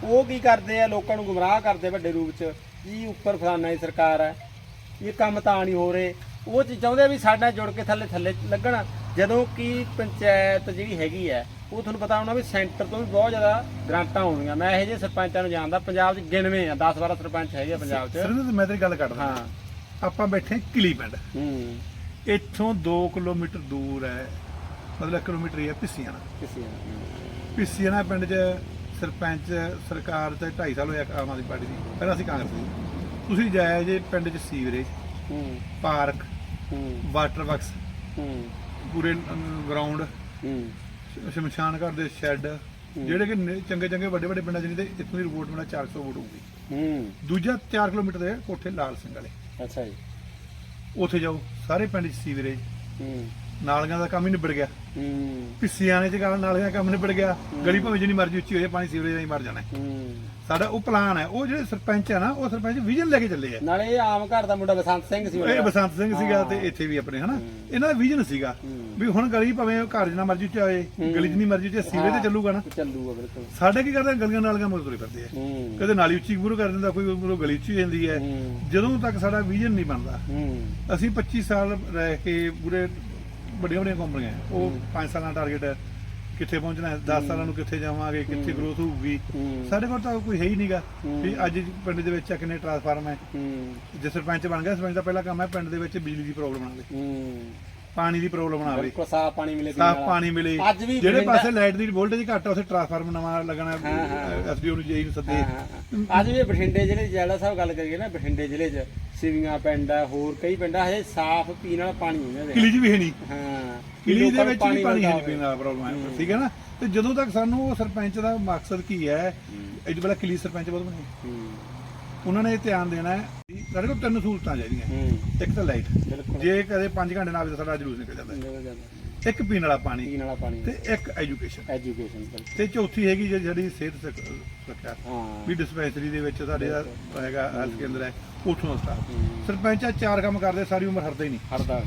ਉਹ ਕੀ ਕਰਦੇ ਆ ਲੋਕਾਂ ਨੂੰ ਗੁੰਮਰਾਹ ਕਰਦੇ ਆ ਵੱਡੇ ਰੂਪ ਚ ਜੀ ਉੱਪਰ ਫਲਾਨਾ ਦੀ ਸਰਕਾਰ ਹੈ। ਇਹ ਕੰਮ ਤਾਂ ਨਹੀਂ ਹੋ ਰਹੇ। ਉਹ ਚਾਹੁੰਦੇ ਵੀ ਸਾਡੇ ਜੁੜ ਕੇ ਥੱਲੇ ਥੱਲੇ ਲੱਗਣ। ਜਦੋਂ ਕਿ ਪੰਚਾਇਤ ਜਿਹੜੀ ਹੈਗੀ ਹੈ ਉਹ ਤੁਹਾਨੂੰ ਪਤਾ ਹੋਣਾ ਵੀ ਸੈਂਟਰ ਤੋਂ ਵੀ ਬਹੁਤ ਜ਼ਿਆਦਾ ਗ੍ਰਾਂਟਾਂ ਆਉਂਦੀਆਂ ਮੈਂ ਇਹੋ ਜਿਹੇ ਸਰਪੰਚਾਂ ਨੂੰ ਜਾਣਦਾ ਪੰਜਾਬ 'ਚ ਗਿਣਵੇਂ ਆ 10 12 ਸਰਪੰਚ ਹੈਗੇ ਆ ਪੰਜਾਬ 'ਚ। ਸਿਰਫ ਮੈਂ ਤੇਰੀ ਗੱਲ ਕੱਢਦਾ ਹਾਂ। ਆਪਾਂ ਬੈਠੇ ਕਿਲੀ ਪਿੰਡ। ਹੂੰ। ਇੱਥੋਂ 2 ਕਿਲੋਮੀਟਰ ਦੂਰ ਹੈ ਮਤਲਬ 1 ਕਿਲੋਮੀਟਰ ਹੀ ਹੈ ਪਿੱਸੀਆਣਾ। ਨੂੰ। ਪਿੱਸੀਆਣਾ ਪਿੰਡ 'ਚ ਸਰਪੰਚ ਸਰਕਾਰ ਤੇ 2.5 ਸਾਲ ਹੋਇਆ ਆਮ ਆਦਮੀ ਪਾਰਟੀ ਦੀ। ਪਹਿਲਾਂ ਅਸੀਂ ਕਾਂਗਰਸ ਦੀ ਤੁਸੀਂ ਜਾਇਆ ਜੇ ਪਿੰਡ 'ਚ ਸੀਵਰੇਜ ਹੂੰ। ਪਾਰਕ ਹੂੰ। Water works. ਹੂੰ। ਪੂਰੇ ਗਰਾਊਂਡ ਹੂੰ। ਸ਼ਮਸ਼ਾਨ ਘਰ ਦੇ ਸ਼ੈੱਡ। ਜਿਹੜੇ ਕਿ ਨੇ- ਚੰਗੇ ਚੰਗੇ ਵੱਡੇ ਵੱਡੇ ਪਿੰਡਾਂ ਜਿਹਦੇ ਇੱਥੋਂ ਦੀ ਰਿਪੋਰਟ ਬਣਾ 400 ਵੋਟ ਹੋਊਗੀ। ਹੂੰ। ਦੂਜਾ 4 ਕਿਲੋਮੀਟਰ ਦੇ ਕੋਠੇ ਲਾਲ ਸਿੰਘ ਵਾਲੇ। ਅੱਛਾ ਜੀ। ਉੱਥੇ ਜਾਓ ਸਾਰੇ ਪਿੰਡ 'ਚ ਸੀਵਰੇਜ। ਹੂੰ। ਨਾਲੀਆਂ ਦਾ ਕੰਮ ਹੀ ਨਿਬੜ ਗਿਆ। ਹੂੰ। ਪਿੱਸੀਆਂ ਨੇ ਚ ਗੱਲ ਨਾਲੀਆਂ ਦਾ ਕੰਮ ਨਿਬੜ ਗਿਆ। ਗਲੀ ਭਾਵੇਂ ਜਿੰਨੀ ਮਰਜ਼ੀ ਉੱਚੀ ਹੋ ਜਾਏ ਪਾਣੀ ਸੀਵਰੇਜ ਨਾਲ ਹੀ ਮਰ ਜਾਣਾ। ਹੈ। ਹੂੰ। ਸਾਡਾ ਉਹ ਪਲਾਨ ਹੈ। ਉਹ ਜਿਹੜੇ ਸਰਪੰਚ ਹੈ ਨਾ ਉਹ ਸਰਪੰਚ ਵਿਜ਼ਨ ਲੈ ਕੇ ਚੱਲੇ ਆ। ਨਾਲੇ ਇਹ ਆਮ ਘਰ ਦਾ ਮੁੰਡਾ ਬਸੰਤ ਸਿੰਘ ਸੀ ਇਹ। ਬਸੰਤ ਸਿੰਘ ਸੀਗਾ। ਤੇ ਇੱਥੇ ਵੀ ਆਪਣੇ ਹਨਾ? ਇਹਨਾਂ ਦਾ ਵਿਜ਼ਨ ਸੀਗਾ ਵੀ ਹੁਣ ਗਲੀ ਭਾਵੇਂ ਘਰ ਜਿੰਨਾ ਮਰਜ਼ੀ ਹੋਏ ਗਲੀ ਜਿੰਨੀ ਮਰਜ਼ੀ ਉੱਚੀ ਸੀਵਰੇਜ ਤੇ ਚੱਲੂਗਾ ਨਾ। ਚੱਲੂਗਾ ਬਿਲਕੁਲ। ਸਾਡੇ ਕੀ ਕਰਦੇ ਗਲੀਆਂ ਨਾਲੀਆਂ ਮੁੜ ਤੁਰੇ ਫਿਰਦੇ ਆ। ਕਦੇ ਨਾਲੀ ਉੱਚੀ ਮੂਹਰੇ ਕਰ ਦਿੰਦਾ ਕੋਈ ਮੂਹਰੋਂ ਗਲੀ ਉੱਚੀ ਜਾਂਦੀ ਹੈ। ਜਦੋਂ ਤੱਕ ਸਾਡਾ ਵਿਜ਼ਨ ਨਹੀਂ ਬਣਦਾ ਅਸੀਂ 25 ਸਾਲ ਰਹਿ ਕੇ ਪੂਰੇ ਵੱਡੀਆਂ ਵੱਡੀਆਂ ਕੰਪਨੀਆਂ। ਉਹ 5 ਸਾਲਾਂ ਦਾ ਟਾਰਗੇਟ ਹੈ। ਕਿੱਥੇ ਪਹੁੰਚਣਾ ਹੈ 10 ਸਾਲਾਂ ਨੂੰ ਕਿੱਥੇ ਜਾਵਾਂਗੇ ਕਿੱਥੇ ਗਰੋਥ ਹੋਊਗੀ। ਸਾਡੇ ਕੋਲ ਤਾਂ ਕੋਈ ਹੈ ਹੀ ਨਹੀਂਗਾ। ਵੀ ਅੱਜ ਪਿੰਡ ਦੇ ਵਿੱਚ ਕਿੰਨੇ ਟਰਾਂਸਫਾਰਮ ਹੈ। ਜੇ ਸਰਪੰਚ ਬਣ ਗਿਆ ਸਰਪੰਚ ਦਾ ਪਹਿਲਾ ਕੰਮ ਹੈ ਪਿੰਡ ਦੇ ਵਿੱਚ ਬਿਜਲੀ ਦੀ ਪ੍ਰੋਬਲਮ ਆਵੇ ਪਾਣੀ ਦੀ ਪ੍ਰੋਬਲਮ ਆਵੇ। ਬਿਲਕੁਲ ਸਾਫ਼ ਪਾਣੀ ਮਿਲੇ ਸਾਫ਼ ਵਾਲਾ। ਪਾਣੀ ਮਿਲੇ। ਅੱਜ ਵੀ ਜਿਹੜੇ ਪਾਸੇ ਲਾਈਟ ਦੀ ਵੋਲਟੇਜ ਘੱਟ ਆ ਉੱਥੇ ਟਰਾਂਸਫਾਰਮ ਨਵਾਂ ਲੱਗਣਾ। ਐਸਡੀਓ ਨੂੰ ਜੇਈ ਨੂੰ ਸੱਦੇ। ਅੱਜ ਵੀ ਬਠਿੰਡੇ ਜ਼ਿਲ੍ਹੇ ਜਿਹੜਾ ਸਾਹਿਬ ਗੱਲ ਕਰੀਏ ਨਾ ਬਠਿੰਡੇ ਜ਼ਿਲ੍ਹੇ 'ਚ ਸਿਵੀਆਂ ਪਿੰਡ ਆ ਹੋਰ ਕਈ ਪਿੰਡ ਆ ਹਜੇ ਸਾਫ਼ ਪੀਣ ਵਾਲਾ ਪਾਣੀ ਨਹੀਂ ਇਹਨਾਂ ਦੇ ਕਿਲੀ 'ਚ ਵੀ ਹੈ ਨਹੀਂ। ਹਾਂ। ਕਿਲੀ ਦੇ ਨੂੰ ਵਿੱਚ ਵੀ ਪਾਣੀ ਹੈ ਪੀਣ ਦਾ ਪ੍ਰੋਬਲਮ ਹੈ ਠੀਕ ਹੈ ਨਾ? ਤੇ ਜਦੋਂ ਤੱਕ ਸਾਨੂੰ ਉਹ ਸਰਪੰਚ ਦਾ ਮਕਸਦ ਕੀ ਹੈ ਇਹ ਜਿਹੜਾ ਕਿਲੀ ਸਰਪੰਚ ਬਹੁਤ ਬਣੇ। ਹੂੰ। ਉਹਨਾਂ ਨੇ ਇਹ ਧਿਆਨ ਦੇਣਾ ਹੈ ਵੀ ਸਾਡੇ ਕੋਲ ਤਿੰਨ ਸਹੂਲਤਾਂ ਚਾਹੀਦੀਆਂ ਇੱਕ ਤਾਂ ਲਾਈਟ। ਜੇ ਕਦੇ 5 ਘੰਟੇ ਨਾ ਆਵੇ ਤਾਂ ਸਾਡਾ ਜਲੂਸ ਨਿਕਲ ਜਾਂਦਾ ਹੈ। ਇੱਕ ਪੀਣ ਵਾਲਾ ਪਾਣੀ ਪੀਣ ਵਾਲਾ ਪਾਣੀ। ਤੇ ਇੱਕ ਐਜੂਕੇਸ਼ਨ। ਤੇ ਚੌਥੀ ਹੈਗੀ ਜਿਹੜੀ ਸਾਡੀ ਸਿਹਤ ਸਕ- ਹਾਂ। ਵੀ ਡਿਸਪੈਂਸਰੀ ਦੇ ਵਿੱਚ ਸਾਡੇ ਦਾ ਹੈਗਾ ਹੈਲਥ ਕੇਂਦਰ ਹੈ ਉੱਥੋਂ ਦਾ ਸਟਾਫ। ਸਰਪੰਚ ਆ ਚਾਰ ਕੰਮ ਕਰਦੇ ਸਾਰੀ ਉਮਰ ਹਰਦਾ ਹੀ ਨਹੀਂ। ਹਰਦਾ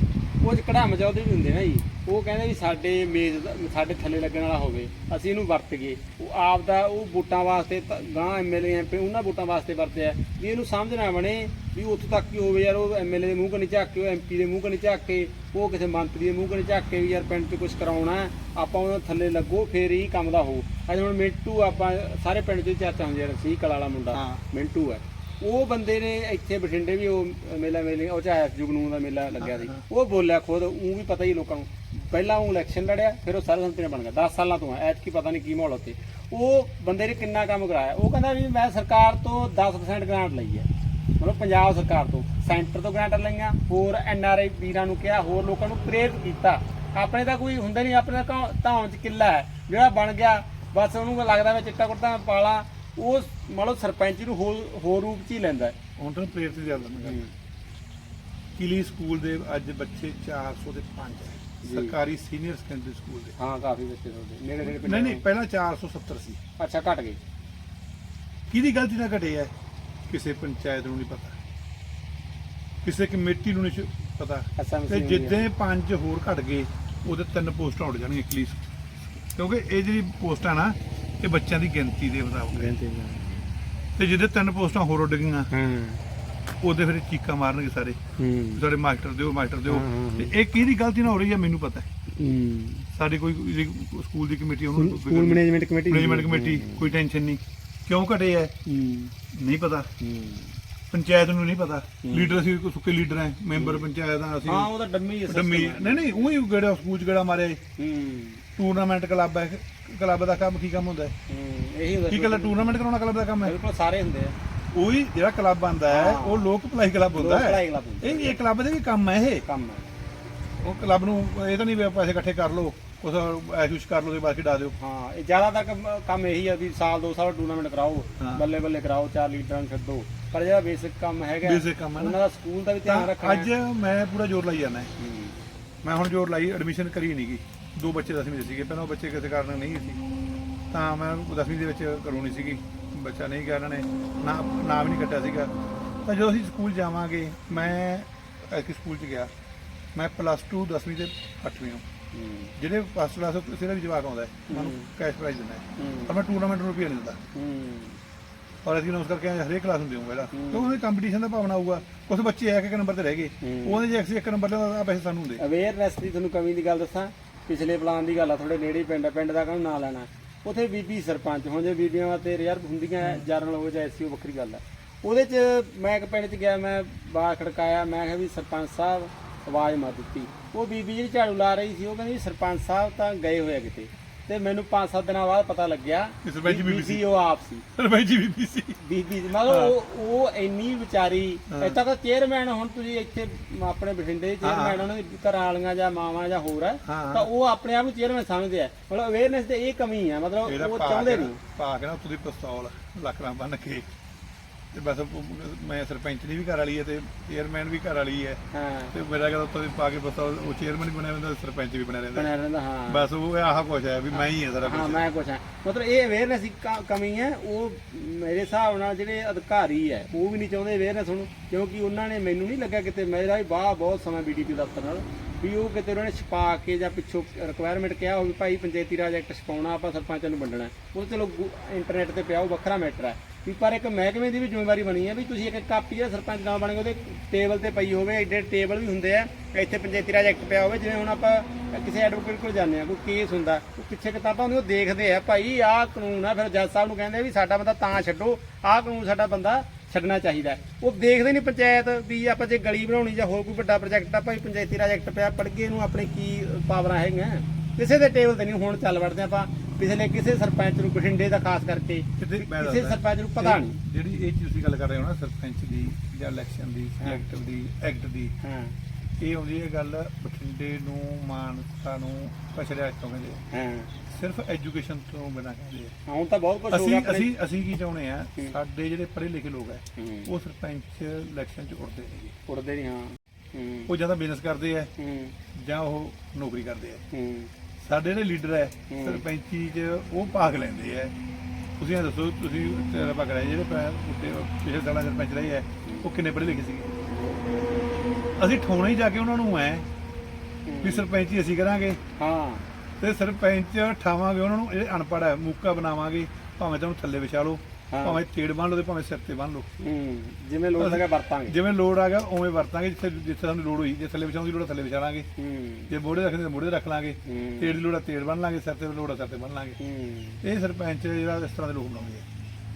ਉਹ ਚ ਕੜਾਮ ਚਾਉਦੇ ਵੀ ਹੁੰਦੇ ਨਾ ਜੀ ਉਹ ਕਹਿੰਦੇ ਵੀ ਸਾਡੇ ਮੇਜ਼ ਦਾ- ਸਾਡੇ ਥੱਲੇ ਲੱਗਣ ਵਾਲਾ ਹੋਵੇ ਅਸੀਂ ਇਹਨੂੰ ਵਰਤ ਗਏ। ਉਹ ਆਪ ਦਾ ਉਹ ਵੋਟਾਂ ਵਾਸਤੇ ਤਾਂ ਗਾਂ ਐਮਐਲਏ ਐਮਪੀ ਉਹਨਾਂ ਵੋਟਾਂ ਵਾਸਤੇ ਵਰਤਿਆ। ਵੀ ਇਹਨੂੰ ਸਮਝ ਨਾ ਬਣੇ ਵੀ ਉੱਥੋਂ ਤੱਕ ਹੀ ਹੋਵੇ ਯਾਰ ਉਹ ਐਮਐਲਏ ਦੇ ਮੂੰਹ ਕਨੀ ਝਾਕ ਕੇ ਉਹ ਐਮਪੀ ਦੇ ਮੂੰਹ ਕਨੀ ਝਾਕ ਕੇ ਉਹ ਕਿਸੇ ਮੰਤਰੀ ਦੇ ਮੂੰਹ ਕਨੀ ਝਾਕ ਕੇ ਵੀ ਯਾਰ ਪਿੰਡ 'ਚ ਕੁਝ ਕਰਾਉਣਾ। ਹੈ, ਆਪਾਂ ਉਹਨਾਂ ਥੱਲੇ ਲੱਗੋ ਫੇਰ ਹੀ ਕੰਮ ਦਾ ਹੋ ਅੱਜ ਹੁਣ ਮਿੰਟੂ ਆਪਾਂ ਸਾਰੇ ਪਿੰਡ 'ਚ ਚਰਚਾ ਹੁੰਦੀ ਹੈ ਰਸੀ ਕਲਾ ਵਾਲਾ ਮੁੰਡਾ। ਮਿੰਟੂ ਹੈ। ਉਹ ਬੰਦੇ ਨੇ ਇੱਥੇ ਬਠਿੰਡੇ ਵੀ ਉਹ ਮੇਲਾ ਮੇਲੇ ਉਹ ਚਾਹੇ ਜੁਗਨੂ ਦਾ ਮੇਲਾ ਲੱਗਿਆ ਸੀ ਉਹ ਬੋਲਿਆ ਖੁਦ ਉਹ ਵੀ ਪਤਾ ਹੀ ਲੋਕਾਂ ਨੂੰ। ਪਹਿਲਾਂ ਉਹ ਇਲੈਕਸ਼ਨ ਲੜਿਆ ਫਿਰ ਉਹ ਸਰਬਸੰਮਤੀ ਨਾਲ ਬਣ ਗਿਆ 10 ਸਾਲਾਂ ਤੋਂ ਐਤ ਕੀ ਪਤਾ ਨਹੀਂ ਕੀ ਮਾਹੌਲ ਉੱਥੇ। ਉਹ ਬੰਦੇ ਨੇ ਕਿੰਨਾ ਕੰਮ ਕਰਾਇਆ। ਉਹ ਕਹਿੰਦਾ ਵੀ ਮੈਂ ਸਰਕਾਰ ਤੋਂ 10% ਗ੍ਰਾਂਟ ਲਈ ਹੈ। ਮਤਲਬ ਪੰਜਾਬ ਸਰਕਾਰ ਤੋਂ ਸੈਂਟਰ ਤੋਂ ਗ੍ਰਾਂਟ ਲਈਆਂ ਹੋਰ ਐਨਆਰਆਈ ਵੀਰਾਂ ਨੂੰ ਕਿਹਾ ਹੋਰ ਲੋਕਾਂ ਨੂੰ ਪ੍ਰੇਰਿਤ ਕੀਤਾ। ਆਪਣੇ ਤਾਂ ਕੋਈ ਹੁੰਦਾ ਨਹੀਂ ਆਪਣੇ ਤਾਂ ਧੌਣ ਚ ਕਿੱਲਾ ਹੈ ਜਿਹੜਾ ਬਣ ਗਿਆ ਬਸ ਉਹਨੂੰ ਲੱਗਦਾ ਮੈਂ ਚਿੱਟਾ ਕੁੜਤਾ ਪਾਲਾ ਉਹ ਮੰਨ ਲਓ ਸਰਪੰਚ ਨੂੰ ਹੋਰ ਹੋਰ ਰੂਪ ਚ ਹੀ ਲੈਂਦਾ ਹੈ। ਹੁਣ ਤਾਂ ਚੱਲਦਾ ਮੈਂ। ਕਿਲੀ ਸਕੂਲ ਦੇ ਅੱਜ ਬੱਚੇ 400 ਦੇ 5 ਹੈ। ਸਰਕਾਰੀ ਸੀਨੀਅਰ ਸੈਕੰਡਰੀ ਸਕੂਲ ਦੇ। ਹਾਂ ਕਾਫੀ ਬੱਚੇ ਤੁਹਾਡੇ ਨੇੜੇ ਨੇੜੇ ਨਹੀਂ ਨਹੀਂ ਪਹਿਲਾਂ 470 ਸੀ ਅੱਛਾ ਘਟ ਗਏ। ਕਿਹਦੀ ਗਲਤੀ ਨਾਲ ਘਟੇ ਹੈ ਕਿਸੇ ਪੰਚਾਇਤ ਨੂੰ ਨਹੀਂ ਪਤਾ। ਕਿਸੇ ਕਮੇਟੀ ਨੂੰ ਨਹੀਂ ਪਤਾ। ਤੇ ਜਿੱਦਾਂ ਪੰਜ ਹੋਰ ਘਟ ਗਏ ਉਹਦੇ ਤਿੰਨ ਪੋਸਟਾਂ ਉੱਡ ਜਾਣਗੀਆਂ ਕਲੀਸ ਕਿਉਂਕਿ ਇਹ ਜਿਹੜੀ ਪੋਸਟਾਂ ਨਾ ਇਹ ਬੱਚਿਆਂ ਦੀ ਗਿਣਤੀ ਦੇ ਮੁਤਾਬਕ। ਹੈ। ਤੇ ਜਿੱਦੇ ਤਿੰਨ ਪੋਸਟਾਂ ਹੋਰ ਉੱਡ ਗਈਆਂ ਹਾਂ। ਉਹਦੇ ਫਿਰ ਚੀਕਾਂ ਮਾਰਨਗੇ ਸਾਰੇ। ਹੂੰ। ਸਾਡੇ ਮਾਸਟਰ ਦਿਓ ਮਾਸਟਰ ਦਿਓ। ਹਾਂ, ਹਾਂ, ਤੇ ਇਹ ਕਿਹਦੀ ਗਲਤੀ ਨਾਲ ਹੋ ਰਹੀ ਹੈ ਮੈਨੂੰ ਪਤਾ ਹੈ। ਹੂੰ। ਸਾਡੀ ਕੋਈ ਜਿਹੜੀ ਸਕੂਲ ਦੀ ਕਮੇਟੀ ਉਹਨੂੰ school management committee management committee ਕੋਈ ਟੈਨਸ਼ਨ ਨਹੀਂ। ਕਿਉਂ ਘਟੇ ਹੈ ਹੂੰ। ਨਹੀਂ ਪਤਾ। ਹੂੰ। ਪੰਚਾਇਤ ਨੂੰ ਨਹੀਂ ਪਤਾ। ਲੀਡਰ ਅਸੀਂ ਕੋਈ ਸੁੱਕੇ ਲੀਡਰ ਹੈ ਮੈਂਬਰ ਪੰਚਾਇਤ ਆ ਅਸੀਂ ਹਾਂ ਉਹ ਤਾਂ ਡੰਮੀ ਹੈ ਡੰਮੀ ਨਹੀਂ ਨਹੀਂ ਉਹੀ ਗੇੜਾ ਸਕੂਲ ਚ ਗੇੜਾ ਮਾਰਿਆ। ਹੂੰ। ਟੂਰਨਾਮੈਂਟ ਕਲੱਬ ਹੈ ਕਲੱਬ ਦਾ ਕੰਮ ਕੀ ਕੰਮ ਹੁੰਦਾ ਹੈ? ਹੂੰ ਇਹੀ ਹੁੰਦਾ ਕੀ ਟੂਰਨਾਮੈਂਟ ਕਰਾਉਣਾ ਕਲੱਬ ਦਾ ਕੰਮ ਹੈ? ਬਿਲਕੁਲ ਸਾਰੇ ਹੁੰਦੇ ਆ। ਉਹੀ ਜਿਹੜਾ ਕਲੱਬ ਆਂਦਾ ਹੈ। ਉਹ ਲੋਕ ਭਲਾਈ ਕਲੱਬ ਹੁੰਦਾ ਹੈ। ਇਹ ਇਹ ਕਲੱਬ ਦੇ ਵੀ ਕੰਮ ਹੈ ਇਹ। ਕੰਮ ਹੈ। ਉਹ ਕਲੱਬ ਨੂੰ ਇਹ ਤਾਂ ਨਹੀਂ ਵੀ ਪੈਸੇ ਇਕੱਠੇ ਕਰ ਲਓ। ਕੁਛ ਐਸ਼ੂਸ਼ ਕਰ ਲਓ ਤੇ ਬਾਕੀ ਡਾ ਦਿਓ। ਹਾਂ ਇਹ ਜ਼ਿਆਦਾ ਤੱਕ ਕੰਮ ਇਹੀ ਆ ਵੀ ਸਾਲ ਦੋ ਸਾਲ ਟੂਰਨਾਮੈਂਟ ਕਰਾਓ ਹਾਂ। ਬੱਲੇ ਬੱਲੇ ਕਰਾਓ ਚਾਰ ਲੀਡਰਾਂ ਨੂੰ ਛੱਡੋ। ਪਰ ਜਿਹੜਾ ਬੇਸਿਕ ਕੰਮ ਹੈਗਾ Basic ਕੰਮ ਹੈ ਨਾ। ਉਹਨਾਂ ਦਾ ਸਕੂਲ ਦਾ ਵੀ ਧਿਆਨ ਤਾਂ ਰੱਖਣਾ ਅੱਜ ਮੈਂ ਪੂਰਾ ਜ਼ੋਰ ਲਾਈ ਜਾਂਦਾ ਹੂੰ। ਮੈਂ ਹੁਣ ਜ਼ੋਰ ਲਾਈ ਐਡਮਿਸ਼ਨ ਕਰੀ ਨਹੀਂ ਗਈ। ਦੋ ਬੱਚੇ ਦਸਵੀਂ ਦੇ ਸੀਗੇ ਪਹਿਲਾਂ ਉਹ ਬੱਚੇ ਕਿਸੇ ਕਾਰਨ ਨਹੀਂ ਸੀ। ਤਾਂ ਮੈਂ ਦਸਵੀਂ ਦੇ ਵਿੱਚ ਕਰਾਉਣੀ ਸੀਗੀ। ਬੱਚਾ ਨਹੀਂ ਗਿਆ ਇਹਨਾਂ ਨੇ ਨਾ ਨਾ ਵੀ ਨਹੀਂ ਕੱਟਿਆ ਸੀਗਾ। ਤਾਂ ਜਦੋਂ ਅਸੀਂ ਸਕੂਲ ਜਾਵਾਂਗੇ ਮੈਂ ਐਸੀ ਸਕੂਲ 'ਚ ਗਿਆ। ਮੈਂ ਪਲੱਸ 2 ਦਸਵੀਂ ਤੇ 8ਵੀਂ ਨੂੰ ਹੂੰ। ਜਿਹੜੇ ਫਸਟ ਕਲਾਸ ਕਿਸੇ ਦਾ ਵੀ ਜਵਾਕ ਆਉਂਦਾ ਹੈ ਉਹਨੂੰ ਕੈਸ਼ ਪ੍ਰਾਈਜ਼ ਦਿੰਦਾ ਹੈ। ਪਰ ਮੈਂ ਟੂਰਨਾਮੈਂਟ ਨੂੰ ਰੁਪਈਆ ਨਹੀਂ ਦਿੰਦਾ। ਔਰ ਅਸੀਂ ਉਸ ਕਰਕੇ ਹਰੇਕ ਕਲਾਸ ਨੂੰ। ਦੇਵਾਂਗਾ ਇਹਦਾ ਕਿਉਂਕਿ ਉਹਦੇ ਕੰਪੀਟੀਸ਼ਨ ਦਾ ਭਾਵਨਾ ਆਊਗਾ ਕੁਝ ਬੱਚੇ ਇੱਕ ਇੱਕ ਨੰਬਰ ਤੇ ਰਹਿ ਗਏ। ਉਹਦੇ ਜੇ ਅਸੀਂ ਇੱਕ ਨੰਬਰ ਤੇ ਆ ਪੈਸੇ ਸਾਨੂੰ ਹੁੰਦੇ ਅਵੇਅਰਨੈਸ ਦੀ ਤੁਹਾਨੂੰ ਕਮੀ ਦੀ ਗੱਲ ਦੱਸਾਂ। ਪਿਛਲੇ ਪਲਾਨ ਦੀ ਗੱਲ ਆ ਥੋੜੇ ਨੇੜੇ ਹੀ ਪਿੰਡ ਆ ਪਿੰਡ ਦਾ ਕੰਮ ਨਾ ਲੈਣਾ? ਉਥੇ ਬੀਬੀ ਸਰਪੰਚ ਹੁਣ ਜੇ ਬੀਬੀਆਂ ਵਾਸਤੇ ਰਿਜ਼ਰਵ ਹੁੰਦੀਆਂ ਜਰਨਲ ਹੋ ਜਾਂ ਐਸਸੀ ਉਹ ਵੱਖਰੀ ਗੱਲ ਆ। ਉਹਦੇ ਚ ਮੈਂ ਇੱਕ ਪਿੰਡ ਚ ਗਿਆ ਮੈਂ ਬਾਹਰ ਖੜਕਾਇਆ ਮੈਂ ਕਿਹਾ ਵੀ ਸਰਪੰਚ ਸਾਹਿਬ ਆਵਾਜ਼ ਮਾ ਦਿੱਤੀ। ਉਹ ਬੀਬੀ ਜਿਹੜੀ ਝਾੜੂ ਲਾ ਰਹੀ ਸੀ ਉਹ ਕਹਿੰਦੀ ਸਰਪੰਚ ਸਾਹਿਬ ਤਾਂ ਗਏ ਹੋਏ ਆ ਕਿਤੇ। ਤੇ ਮੈਨੂੰ 5-7 ਦਿਨਾਂ ਬਾਅਦ ਪਤਾ ਲੱਗਿਆ ਕਿ ਸਰਪੰਚ ਬੀਬੀ ਸੀ। ਉਹ ਆਪ ਸੀ। ਸਰਪੰਚ ਵੀ ਸੀ। ਬੀਬੀ ਸੀ। ਮਤਲਬ ਉਹ ਇੰਨੀ ਵਿਚਾਰੀ ਇੱਥੇ ਤਾਂ ਚੇਅਰਮੈਨ ਹੁਣ ਤੁਸੀਂ ਇੱਥੇ ਆਪਣੇ ਬਠਿੰਡੇ ਦੇ ਚੇਅਰਮੈਨ ਉਹਨਾਂ ਦੀ ਘਰਾਂ ਵਾਲੀਆਂ ਜਾਂ ਮਾਵਾਂ ਜਾਂ ਹੋਰ ਹੈ। ਤਾਂ ਉਹ ਆਪਣੇ ਆਪ ਨੂੰ ਚੇਅਰਮੈਨ ਸਮਝਦੇ ਆ। ਮਤਲਬ ਅਵੇਅਰਨੈਸ ਤੇ ਇਹ ਕਮੀ ਹੈ ਮਤਲਬ ਉਹ ਚਾਹੁੰਦੇ ਨਹੀਂ। ਭਾਗ ਨਾ ਉੱਤੋਂ ਦੀ ਪਿਸਤੌਲ ਲੱਕੜਾਂ ਬੰਨ ਕੇ। ਤੇ ਬਸ ਮੈਂ ਸਰਪੰਚ ਦੀ ਵੀ ਘਰ ਵਾਲੀ ਹੈ ਤੇ ਚੇਅਰਮੈਨ ਵੀ ਘਰ ਵਾਲੀ ਹੈ। ਹਾਂ। ਤੇ ਮੇਰਾ ਕਹਿੰਦਾ ਉੱਤੋਂ ਦੀ ਪਾ ਕੇ ਪਿਸਤੌਲ ਉਹ ਚੇਅਰਮੈਨ ਬਣਿਆ ਰਹਿੰਦਾ ਸਰਪੰਚ ਵੀ ਬਣਿਆ ਰਹਿੰਦਾ। ਬਣਿਆ ਰਹਿੰਦਾ ਹਾਂ। ਬਸ ਉਹ ਆਹ ਕੁਛ ਹੈ ਵੀ ਮੈਂ ਹੀ ਹਾਂ ਸਾਰਾ ਹਾਂ ਮੈਂ ਕੁਛ ਹਾਂ। ਮਤਲਬ ਇਹ ਅਵੇਅਰਨੈਸ ਦੀ ਕ- ਕਮੀ ਹੈ ਉਹ ਮੇਰੇ ਹਿਸਾਬ ਨਾਲ ਜਿਹੜੇ ਅਧਿਕਾਰੀ ਹੈ ਉਹ ਵੀ ਨਹੀਂ ਚਾਹੁੰਦੇ ਅਵੇਅਰਨੈਸ ਹੁਣ ਕਿਉਂਕਿ ਉਹਨਾਂ ਨੇ ਮੈਨੂੰ ਨਹੀਂ ਲੱਗਾ ਕਿਤੇ ਮੇਰਾ ਵੀ ਬਾਹ ਬਹੁਤ ਸਮਾਂ ਬੀਡੀਪੀ ਦਫ਼ਤਰ ਨਾਲ ਵੀ ਉਹ ਕਿਤੇ ਉਹਨਾਂ ਨੇ ਛਪਾ ਕੇ ਜਾਂ ਪਿੱਛੋਂ ਰਿਕੁਆਇਰਮੈਂਟ ਕਿਹਾ ਹੋਵੇ ਭਾਈ ਪੰਚਾਇਤੀ ਰਾਜ ਐਕਟ ਛਪਾਉਣਾ ਆਪਾਂ ਸਰਪੰਚਾਂ ਨੂੰ ਵੰਡਣਾ। ਹੈ। ਉਹ ਤਾਂ ਚਲੋ ਇੰਟਰਨੈਟ ਤੇ ਪਿਆ ਉਹ ਵੱਖਰਾ ਮੈਟਰ ਹੈ। ਵੀ ਪਰ ਇੱਕ ਮਹਿਕਮੇ ਦੀ ਵੀ ਜ਼ਿੰਮੇਵਾਰੀ ਬਣੀ ਹੈ ਵੀ ਤੁਸੀਂ ਇੱਕ ਕਾਪੀ ਜਿਹੜਾ ਸਰਪੰਚ ਨਾਲ ਬਣੇਗਾ ਉਹਦੇ ਟੇਬਲ ਤੇ ਪਈ ਹੋਵੇ, ਐਡੇ ਟੇਬਲ ਵੀ ਹੁੰਦੇ ਆ, ਇੱਥੇ ਪੰਚਾਇਤੀ ਰਾਜ ਐਕਟ ਪਿਆ ਹੋਵੇ, ਜਿਵੇਂ ਹੁਣ ਆਪਾਂ ਕਿਸੇ ਐਡਵੋਕੇਟ ਕੋਲ ਜਾਂਦੇ ਆ, ਕੋਈ ਕੇਸ ਹੁੰਦਾ ਪਿੱਛੇ ਕਿਤਾਬਾਂ ਹੁੰਦੀਆਂ, ਉਹ ਦੇਖਦੇ ਆ, ਭਾਈ ਆਹ ਕਾਨੂੰਨ ਆ, ਫਿਰ ਜੱਜ ਸਾਹਿਬ ਨੂੰ ਕਹਿੰਦੇ ਵੀ ਸਾਡਾ ਬੰਦਾ ਤਾਂ ਛੱਡੋ, ਆਹ ਕਾਨੂੰਨ ਸਾਡਾ ਬੰਦਾ ਛੱਡਣਾ ਚਾਹੀਦਾ ਉਹ ਦੇਖਦੇ ਨਹੀਂ ਪੰਚਾਇਤ ਵੀ ਆਪਾਂ ਜੇ ਗਲੀ ਬਣਾਉਣੀ ਜਾਂ ਹੋਰ ਕੋਈ ਵੱਡਾ ਪ੍ਰੋਜੈਕਟ ਆ, ਭਾਈ ਪੰਚਾਇਤੀ ਰਾਜ ਐਕਟ ਪਿਆ ਪੜ ਕੇ ਨੂੰ ਆਪਣੇ ਕੀ ਪਾਵਰਾਂ ਹੈਗੀਆਂ? ਕਿਸੇ ਦੇ ਟੇਬਲ ਤੇ ਨਹੀਂ, ਹੁਣ ਚੱਲ ਵੜਦੇ ਆਪਾਂ। ਪਿਛਲੇ ਕਿਸੇ ਸਰਪੰਚ ਨੂੰ ਬਠਿੰਡੇ ਦਾ ਖਾਸ ਕਰਕੇ ਕਿਤੇ ਮੈਂ ਕਿਸੇ ਦੱਸਦਾ, ਸਰਪੰਚ ਨੂੰ ਪਤਾ ਨਹੀਂ। ਜਿਹੜੀ ਇਹ ਚੀਜ਼ ਤੁਸੀਂ ਗੱਲ ਕਰ ਰਹੇ ਹੋ ਨਾ ਸਰਪੰਚ ਦੀ ਜਾਂ ਇਲੈਕਸ਼ਨ ਦੀ ਸਿਲੈਕਟਿਵ ਦੀ ਐਕਟ ਦੀ ਹਾਂ। ਇਹ ਆਉਂਦੀ ਹੈ ਗੱਲ ਬਠਿੰਡੇ ਨੂੰ ਮਾਨਸਾ ਨੂੰ ਪਛੜਿਆ ਤੋਂ ਕਹਿੰਦੇ ਆ। ਹਾਂ। ਸਿਰਫ ਐਜੂਕੇਸ਼ਨ ਤੋਂ ਬਿਨਾਂ ਕਹਿੰਦੇ ਆ। ਹੁਣ ਤਾਂ ਬਹੁਤ ਕੁਝ ਹੋ ਅਸੀਂ ਗਿਆ ਅਸੀਂ ਅਸੀਂ ਕੀ ਚਾਹੁੰਦੇ ਆ ਹੂੰ। ਸਾਡੇ ਜਿਹੜੇ ਪੜ੍ਹੇ ਲਿਖੇ ਲੋਕ ਹੈ ਹੂੰ। ਉਹ ਸਰਪੰਚ ਇਲੈਕਸ਼ਨ 'ਚ ਉੱਠਦੇ ਨੇਗੇ ਉੜਦੇ ਨਹੀਂ ਹਾਂ। ਹੂੰ। ਉਹ ਜਾਂ ਤਾਂ ਬਿਜ਼ਨਸ ਕਰਦੇ ਆ ਹੂੰ। ਜਾਂ ਉਹ ਨੌਕਰੀ ਕਰਦੇ ਆ। ਹੂੰ। ਸਾਡੇ ਜਿਹੜੇ ਲੀਡਰ ਹੈ ਹੂੰ। ਸਰਪੰਚੀ 'ਚ ਉਹ ਭਾਗ ਲੈਂਦੇ ਆ ਤੁਸੀਂ ਇਹ ਦੱਸੋ ਤੁਸੀਂ ਤੇਰਾ ਭਾਗ ਰਹੇ ਜਿਹੜੇ ਪੈ- ਉੱਤੇ ਪਿਛਲੇ ਸਾਲਾਂ 'ਚ ਸਰਪੰਚ ਰਹੇ ਆ ਉਹ ਕਿੰਨੇ ਪੜ੍ਹੇ ਲਿਖੇ ਸੀਗੇ? ਅਸੀਂ ਠਾਉਣੇ ਹੀ ਜਾ ਕੇ ਉਹਨਾਂ ਨੂੰ ਐ ਵੀ ਸਰਪੰਚੀ ਅਸੀਂ ਕਰਾਂਗੇ। ਹਾਂ। ਤੇ ਸਰਪੰਚ ਠਾਵਾਂਗੇ ਉਹਨਾਂ ਨੂੰ ਜਿਹੜੇ ਅਨਪੜ੍ਹ ਹੈ ਮੂਕਾ ਬਣਾਵਾਂਗੇ ਭਾਵੇਂ ਤੁਹਾਨੂੰ ਥੱਲੇ ਵਿਛਾ ਲਓ। ਹਾਂ। ਭਾਵੇਂ ਤੇੜ ਬੰਨ ਲਓ ਤੇ ਭਾਵੇਂ ਸਿਰ ਤੇ ਬੰਨ ਲਓ। ਹੂੰ ਜਿਵੇਂ ਲੋੜ ਲੱਗਾ ਵਰਤਾਂਗੇ। ਜਿਵੇਂ ਲੋੜ ਆ ਗਿਆ ਉਵੇਂ ਵਰਤਾਂਗੇ ਜਿੱਥੇ ਜਿੱਥੇ ਸਾਨੂੰ ਲੋੜ ਹੋਈ ਜੇ ਥੱਲੇ ਵਿਛਾਉਣ ਦੀ ਲੋੜ ਆ, ਥੱਲੇ ਵਿਛਾ ਲਾਂਗੇ ਹੂੰ। ਜੇ ਮੋੜੇ ਰੱਖਦੇ ਤਾਂ ਮੋੜੇ ਰੱਖ ਲਾਂਗੇ। ਹੂੰ। ਤੇੜ ਦੀ ਲੋੜ ਆ ਤੇੜ ਬੰਨ ਲਾਂਗੇ ਸਿਰ ਤੇ ਲੋੜ ਆ ਸਿਰ ਤੇ ਬੰਨ ਲਾਂਗੇ। ਹੂੰ। ਇਹ ਸਰਪੰਚ ਜਿਹੜਾ ਇਸ ਤਰ੍ਹਾਂ ਦੇ ਲੋਕ ਬਣਾਉਂਦੇ ਆ।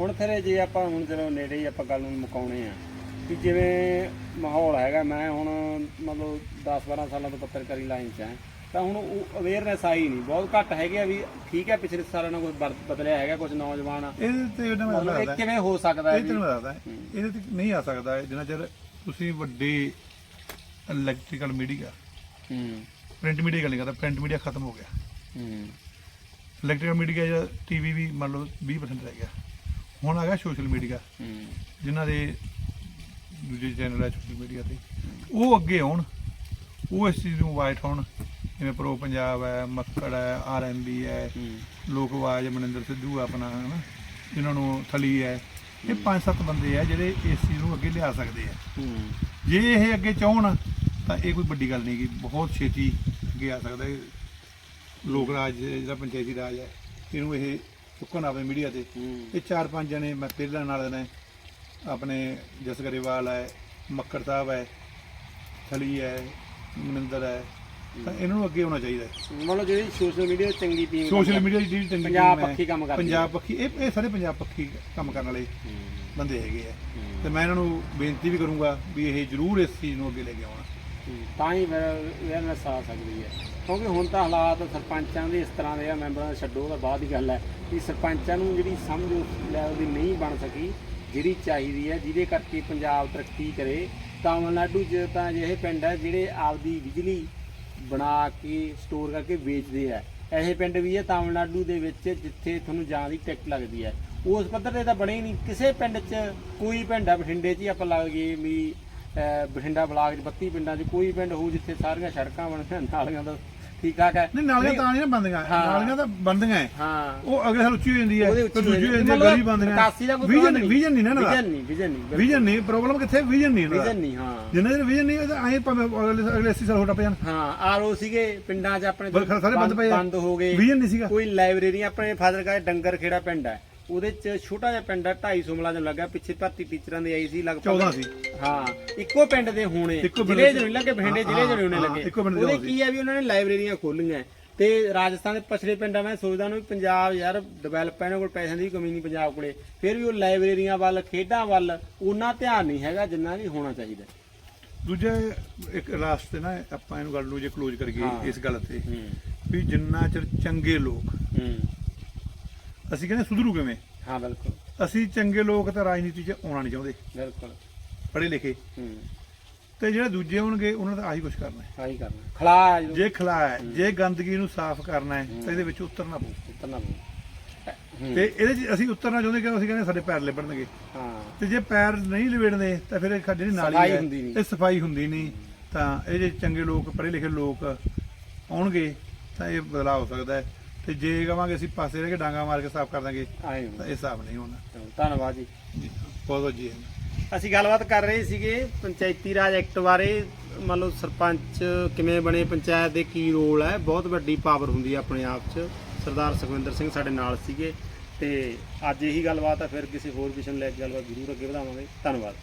ਹੁਣ ਫਿਰ ਜੇ ਆਪਾਂ ਹੁਣ ਚਲੋ ਨੇੜੇ ਹੀ ਆਪਾਂ ਗੱਲ ਨੂੰ ਮੁਕਾਉਣੇ ਆ ਕਿ ਜਿਵੇਂ ਮਾਹੌਲ ਹੈਗਾ ਮੈਂ ਹੁਣ ਮਤਲਬ 10 12 ਸਾਲਾਂ ਤੋਂ ਪੱਤਰਕਾਰੀ ਲਾਈਨ 'ਚ ਆ ਤਾਂ ਹੁਣ ਉਹ ਅਵੇਅਰਨੈਸ ਆਈ ਨਹੀਂ। ਬਹੁਤ ਘੱਟ ਹੈਗੇ ਆ ਵੀ ਠੀਕ ਹੈ ਪਿਛਲੇ ਸਾਲਾਂ ਨਾਲ ਕੁਝ ਬਦਲਿਆ ਹੈਗਾ ਕੁਝ ਨੌਜਵਾਨ ਇਹਦੇ ਤੇ ਇਹਨਾਂ ਮੈਂ ਮਤਲਬ ਇਹ ਕਿਵੇਂ ਹੋ ਸਕਦਾ ਹੈ ਇਹ ਮੈਂ ਦੱਸਦਾ ਇਹਦੇ ਤੇ ਨਹੀਂ ਆ ਸਕਦਾ। ਜਿੰਨਾ ਚਿਰ ਤੁਸੀਂ ਵੱਡੇ ਇਲੈਕਟ੍ਰੀਕਲ ਮੀਡੀਆ ਹੂੰ। ਪ੍ਰਿੰਟ ਮੀਡੀਆ ਗੱਲ ਨਹੀਂ ਕਰਦਾ ਪ੍ਰਿੰਟ ਮੀਡੀਆ ਖਤਮ ਹੋ ਗਿਆ। ਹੂੰ। ਇਲੈਕਟ੍ਰੀਕਲ ਮੀਡੀਆ ਜਾਂ ਟੀਵੀ ਵੀ ਮੰਨ ਲਓ 20% ਰਹਿ ਗਿਆ। ਹੁਣ ਆ ਗਿਆ ਸੋਸ਼ਲ ਮੀਡੀਆ ਹੂੰ। ਜਿਨ੍ਹਾਂ ਦੇ ਦੂਜੇ ਚੈਨਲ ਹੈ ਸੋਸ਼ਲ ਮੀਡੀਆ ਤੇ। ਉਹ ਅੱਗੇ ਆਉਣ। ਉਹ ਇਸ ਚੀਜ਼ ਨੂੰ ਵਾਈਟ ਹੋਣ। ਜਿਵੇਂ ਪ੍ਰੋ ਪੰਜਾਬ ਹੈ ਮੱਕੜ ਹੈ ਆਰਐਮਬੀ ਹੈ ਹੂੰ। ਲੋਕ ਆਵਾਜ਼ ਮਨਿੰਦਰ ਸਿੱਧੂ ਆਪਣਾ ਹਨਾ? ਜਿਨ੍ਹਾਂ ਨੂੰ ਥਲੀ ਹੈ। ਇਹ ਪੰਜ ਸੱਤ ਬੰਦੇ ਆ ਜਿਹੜੇ ਇਸ ਚੀਜ਼ ਨੂੰ ਅੱਗੇ ਲਿਆ ਸਕਦੇ ਆ। ਹੂੰ। ਜੇ ਇਹ ਅੱਗੇ ਚਾਹਣ ਤਾਂ ਇਹ ਕੋਈ ਵੱਡੀ ਗੱਲ ਨਹੀਂ ਕਿ ਬਹੁਤ ਛੇਤੀ ਅੱਗੇ ਆ ਸਕਦਾ ਲੋਕ ਰਾਜ ਜਿਹੜਾ ਪੰਚਾਇਤੀ ਰਾਜ ਹੈ ਇਹਨੂੰ ਇਹ ਚੁੱਕਣ ਆਪਣੇ ਮੀਡੀਆ ਤੇ। ਹੂੰ। ਇਹ ਚਾਰ ਪੰਜ ਜਣੇ ਮੈਂ ਤੇਲਾਂ ਨਾਲ ਨੇ ਆਪਣੇ ਜਸ ਗਰੇਵਾਲ ਹੈ ਮੱਕੜ ਸਾਹਿਬ ਹੈ ਥਲੀ ਹੈ ਮਨਿੰਦਰ ਹੈ ਤਾਂ ਇਹਨਾਂ ਨੂੰ ਅੱਗੇ ਆਉਣਾ ਚਾਹੀਦਾ ਹੈ। ਮਤਲਬ ਜਿਹੜੀ ਸੋਸ਼ਲ ਮੀਡੀਆ ਚੰਗੀ ਟੀਮ ਸੋਸ਼ਲ ਮੀਡੀਆ ਦੀ ਜਿਹੜੀ ਚੰਗੀ ਪੰਜਾਬ ਹੈ, ਪੱਖੀ ਕੰਮ ਕਰਦੀ ਪੰਜਾਬ ਪੱਖੀ ਇਹ ਇਹ ਸਾਰੇ ਪੰਜਾਬ ਪੱਖੀ ਕੰਮ ਕਰਨ ਵਾਲੇ ਬੰਦੇ ਹੈਗੇ ਆ। ਤੇ ਮੈਂ ਇਹਨਾਂ ਨੂੰ ਬੇਨਤੀ ਵੀ ਕਰੂੰਗਾ ਵੀ ਇਹ ਜ਼ਰੂਰ ਇਸ ਚੀਜ਼ ਨੂੰ ਅੱਗੇ ਲੈ ਕੇ ਆਉਣ। ਤਾਂ ਹੀ ਅਵੇਅਰਨੈਸ ਆ ਸਕਦੀ ਹੈ। ਕਿਉਂਕਿ ਹੁਣ ਤਾਂ ਹਾਲਾਤ ਸਰਪੰਚਾਂ ਦੇ ਇਸ ਤਰ੍ਹਾਂ ਦੇ ਆ ਮੈਂਬਰਾਂ ਦਾ ਛੱਡੋ ਤਾਂ ਬਾਅਦ ਦੀ ਗੱਲ ਹੈ ਕਿ ਸਰਪੰਚਾਂ ਨੂੰ ਜਿਹੜੀ ਸਮਝ ਉਸ ਲੈਵਲ ਦੀ ਨਹੀਂ ਬਣ ਸਕੀ ਜਿਹੜੀ ਚਾਹੀਦੀ ਹੈ ਜਿਹਦੇ ਕਰਕੇ ਪੰਜਾਬ ਤਰੱਕੀ ਕਰੇ। ਤਾਮਿਲਨਾਡੂ 'ਚ ਤਾਂ ਅਜਿਹੇ ਪਿੰਡ ਹੈ ਜਿਹੜੇ ਆਪਦੀ ਬਿਜਲੀ ਬਣਾ ਕੇ ਸਟੋਰ ਕਰਕੇ ਵੇਚਦੇ ਆ। ਇਹੇ ਪਿੰਡ ਵੀ ਹੈ, ਤਾਮਿਲਨਾਡੂ ਦੇ ਵਿੱਚ, ਜਿੱਥੇ ਤੁਹਾਨੂੰ ਜਾਣ ਦੀ ਟਿਕਟ ਲੱਗਦੀ ਹੈ। ਉਸ ਪੱਧਰ ਤੇ ਤਾਂ ਬਣੇ ਹੀ ਨਹੀਂ। ਕਿਸੇ ਪਿੰਡ 'ਚ ਕੋਈ ਪਿੰਡ ਆ ਬਠਿੰਡੇ 'ਚ ਹੀ ਆਪਾਂ ਲੱਗ ਗਏ ਵੀ ਬਠਿੰਡਾ ਬਲਾਕ 'ਚ 32 ਪਿੰਡਾਂ 'ਚ ਕੋਈ ਪਿੰਡ ਹੋਊ ਜਿੱਥੇ ਸਾਰੀਆਂ ਸੜਕਾਂ ਬਣੀਆਂ ਨਾਲੀਆਂ ਦਾ ਠੀਕ ਠਾਕ ਹੈ। ਨਹੀਂ ਨਾਲੀਆਂ ਤਾਂ ਨਹੀਂ ਨਾ ਬੰਦੀਆਂ। ਹਾਂ। ਨਾਲੀਆਂ ਤਾਂ ਬੰਦੀਆਂ ਹੈ। ਹਾਂ। ਉਹ ਅਗਲੇ ਸਾਲ ਉੱਚੀ ਹੋ ਜਾਂਦੀ ਹੈ। ਉਹਦੇ ਫਿਰ ਉੱਚੀ ਦੂਜੀ ਹੋ ਜਾਂਦੀ ਹੈ। ਮਤਲਬ ਗਲੀ ਬੰਦੀਆਂ। ਨਿਕਾਸੀ ਦਾ ਕੋਈ ਵਿਜ਼ਨ ਪ੍ਰਬੰਧ ਵਿਜ਼ਨ ਨਹੀਂ ਨਾ ਇਹਨਾਂ ਦਾ ਵਿਜ਼ਨ ਨਹੀਂ ਵਿਜ਼ਨ ਨਹੀਂ ਵਿਜ਼ਨ ਨਹੀਂ ਪ੍ਰੋਬਲਮ ਕਿੱਥੇ? ਵਿਜ਼ਨ ਨਹੀਂ ਇਹਨਾਂ ਦਾ ਵਿਜ਼ਨ ਨਹੀਂ ਹਾਂ। ਜਿੰਨਾ ਚਿਰ ਵਿਜ਼ਨ ਨਹੀਂ ਉਹਦਾ ਐਂ ਭਾਵੇਂ ਅਗਲੇ ਅਗਲੇ 80 ਸਾਲ ਹੋ ਟੱਪ ਜਾਣ। ਹਾਂ ਆਰਓ ਸੀਗੇ ਪਿੰਡਾਂ 'ਚ ਆਪਣੇ ਬਸ ਸਾਰੇ ਬੰਦ ਪਏ ਆ। ਬੰਦ ਹੋ ਗਏ। ਵਿਜ਼ਨ ਨਹੀਂ ਸੀਗਾ। ਕੋਈ ਲਾਇਬ੍ਰੇਰੀ ਆਪਣੇ ਫਾਜ਼ਿਲਕਾ ਦੇ ਡੰਗਰ ਖੇੜਾ ਪਿੰਡ ਹੈ। ਉਹਦੇ ਚ ਛੋਟਾ ਜਿਹਾ ਪਿੰਡ ਹੈ 250 ਮੁਲਾਜ਼ਮ ਲੱਗਾ ਪਿੱਛੇ ਭਰਤੀ ਟੀਚਰਾਂ ਦੇ ਆਈ ਸੀ ਲਗਭਗ। 14 ਸੀ। ਹਾਂ ਇੱਕੋ ਪਿੰਡ ਦੇ ਹੋਣੇ ਇੱਕੋ ਪਿੰਡ ਜ਼ਿਲ੍ਹੇ ਦੇ- ਚ ਨਹੀਂ ਲੱਗੇ ਬਠਿੰਡੇ ਜ਼ਿਲ੍ਹੇ ਚ ਨਹੀਂ ਹੋਣੇ ਹਾਂ, ਲੱਗੇ। ਇੱਕੋ ਪਿੰਡ ਦੇ ਉਹਦੇ ਹੋਣੇ ਕੀ ਹੈ ਵੀ ਉਹਨਾਂ ਨੇ ਲਾਇਬ੍ਰੇਰੀਆਂ ਖੋਲੀਆਂ। ਤੇ ਰਾਜਸਥਾਨ ਦੇ ਪਛੜੇ ਪਿੰਡਾਂ ਮੈਂ ਸੋਚਦਾ ਨੂੰ ਪੰਜਾਬ ਯਾਰ ਡਿਵੈਲਪ ਹੈ ਇਹਨਾਂ ਕੋਲ ਪੈਸਿਆਂ ਦੀ ਵੀ ਕਮੀ ਨਹੀਂ ਪੰਜਾਬ ਕੋਲੇ। ਫਿਰ ਵੀ ਉਹ ਲਾਇਬ੍ਰੇਰੀਆਂ ਵੱਲ ਖੇਡਾਂ ਵੱਲ ਉਹਨਾਂ ਧਿਆਨ ਨਹੀਂ ਹੈਗਾ ਜਿੰਨਾ ਵੀ ਹੋਣਾ ਚਾਹੀਦਾ। ਦੂਜਾ ਇੱਕ ਲਾਸਟ ਤੇ ਨਾ ਆਪਾਂ ਇਹਨੂੰ ਗੱਲ ਨੂੰ ਜੇ ਕਲੋਜ਼ ਹਾਂ। ਕਰੀਏ ਇਸ ਗੱਲ ਤੇ ਹੂੰ। ਵੀ ਜਿੰਨਾ ਚਿਰ ਚੰਗੇ ਲੋਕ ਹੂੰ। ਅਸੀਂ ਕਹਿੰਦੇ ਸੁਧਰੂ ਕਿਵੇਂ? ਹਾਂ ਬਿਲਕੁਲ। ਅਸੀਂ ਚੰਗੇ ਲੋਕ ਤਾਂ ਰਾਜਨੀਤੀ 'ਚ ਆਉਣਾ ਨਹੀਂ ਚਾਹੁੰਦੇ। ਬਿਲਕੁਲ। ਪੜ੍ਹੇ ਲਿਖੇ। ਹੂੰ। ਤੇ ਜਿਹੜੇ ਦੂਜੇ ਹੋਣਗੇ ਉਹਨਾਂ ਦਾ ਆਹੀ ਕੁਝ ਕਰਨਾ ਹੈ। ਆਹੀ ਕਰਨਾ ਖਲਾ ਜੇ ਖਲਾ ਹੈ ਜੇ ਗੰਦਗੀ ਨੂੰ ਸਾਫ਼ ਕਰਨਾ ਹੈ ਤਾਂ ਇਹਦੇ ਵਿੱਚ ਉਤਰਨਾ ਪਊ। ਉਤਰਨਾ ਪਊ। ਤੇ ਇਹਦੇ 'ਚ ਅਸੀਂ ਉਤਰਨਾ ਚਾਹੁੰਦੇ ਕਿ ਅਸੀਂ ਕਹਿੰਦੇ ਸਾਡੇ ਪੈਰ ਲਿਬੜਨਗੇ। ਹਾਂ। ਤੇ ਜੇ ਪੈਰ ਨਹੀਂ ਲਿਬੜਦੇ ਤਾਂ ਫਿਰ ਇਹ ਸਾਡੀ ਨਾਲੀ ਸਫ਼ਾਈ ਹੈ ਹੁੰਦੀ ਨਹੀਂ। ਇਹ ਸਫ਼ਾਈ ਹੁੰਦੀ ਨਹੀਂ। ਤਾਂ ਇਹ ਜੇ ਚੰਗੇ ਲੋਕ ਪੜ੍ਹੇ ਲਿਖੇ ਲੋਕ ਆਉਣਗੇ ਤਾਂ ਇਹ ਬਦਲਾਅ ਹੋ ਸਕਦਾ ਹੈ। ਤੇ ਜੇ ਕਵਾਂਗੇ ਅਸੀਂ ਪਾਸੇ ਰਹਿ ਕੇ ਡਾਂਗਾ ਮਾਰ ਕੇ ਸਾਫ਼ ਕਰ ਦਾਂਗੇ ਆਏ ਤਾਂ ਇਹ ਹਿਸਾਬ ਨਹੀਂ ਹੋਣਾ। ਧੰਨਵਾਦ ਜੀ। ਜੀ ਬਹੁਤ ਬਹੁਤ ਜੀ ਅਸੀਂ ਗੱਲਬਾਤ ਕਰ ਰਹੇ ਸੀਗੇ ਪੰਚਾਇਤੀ ਰਾਜ ਐਕਟ ਬਾਰੇ। ਮੰਨ ਲਓ ਸਰਪੰਚ ਕਿਵੇਂ ਬਣੇ ਪੰਚਾਇਤ ਦੇ ਕੀ ਰੋਲ ਹੈ? ਬਹੁਤ ਵੱਡੀ ਪਾਵਰ ਹੁੰਦੀ ਹੈ ਆਪਣੇ ਆਪ 'ਚ। ਸਰਦਾਰ ਸੁਖਵਿੰਦਰ ਸਿੰਘ ਸਾਡੇ ਨਾਲ ਸੀਗੇ। ਤੇ ਅੱਜ ਇਹੀ ਗੱਲਬਾਤ ਹੈ ਫਿਰ ਕਿਸੇ ਹੋਰ ਵਿਸ਼ੇ ਨੂੰ ਲੈ ਕੇ ਗੱਲਬਾਤ ਜ਼ਰੂਰ ਅੱਗੇ ਵਧਾਵਾਂਗੇ। ਧੰਨਵਾਦ।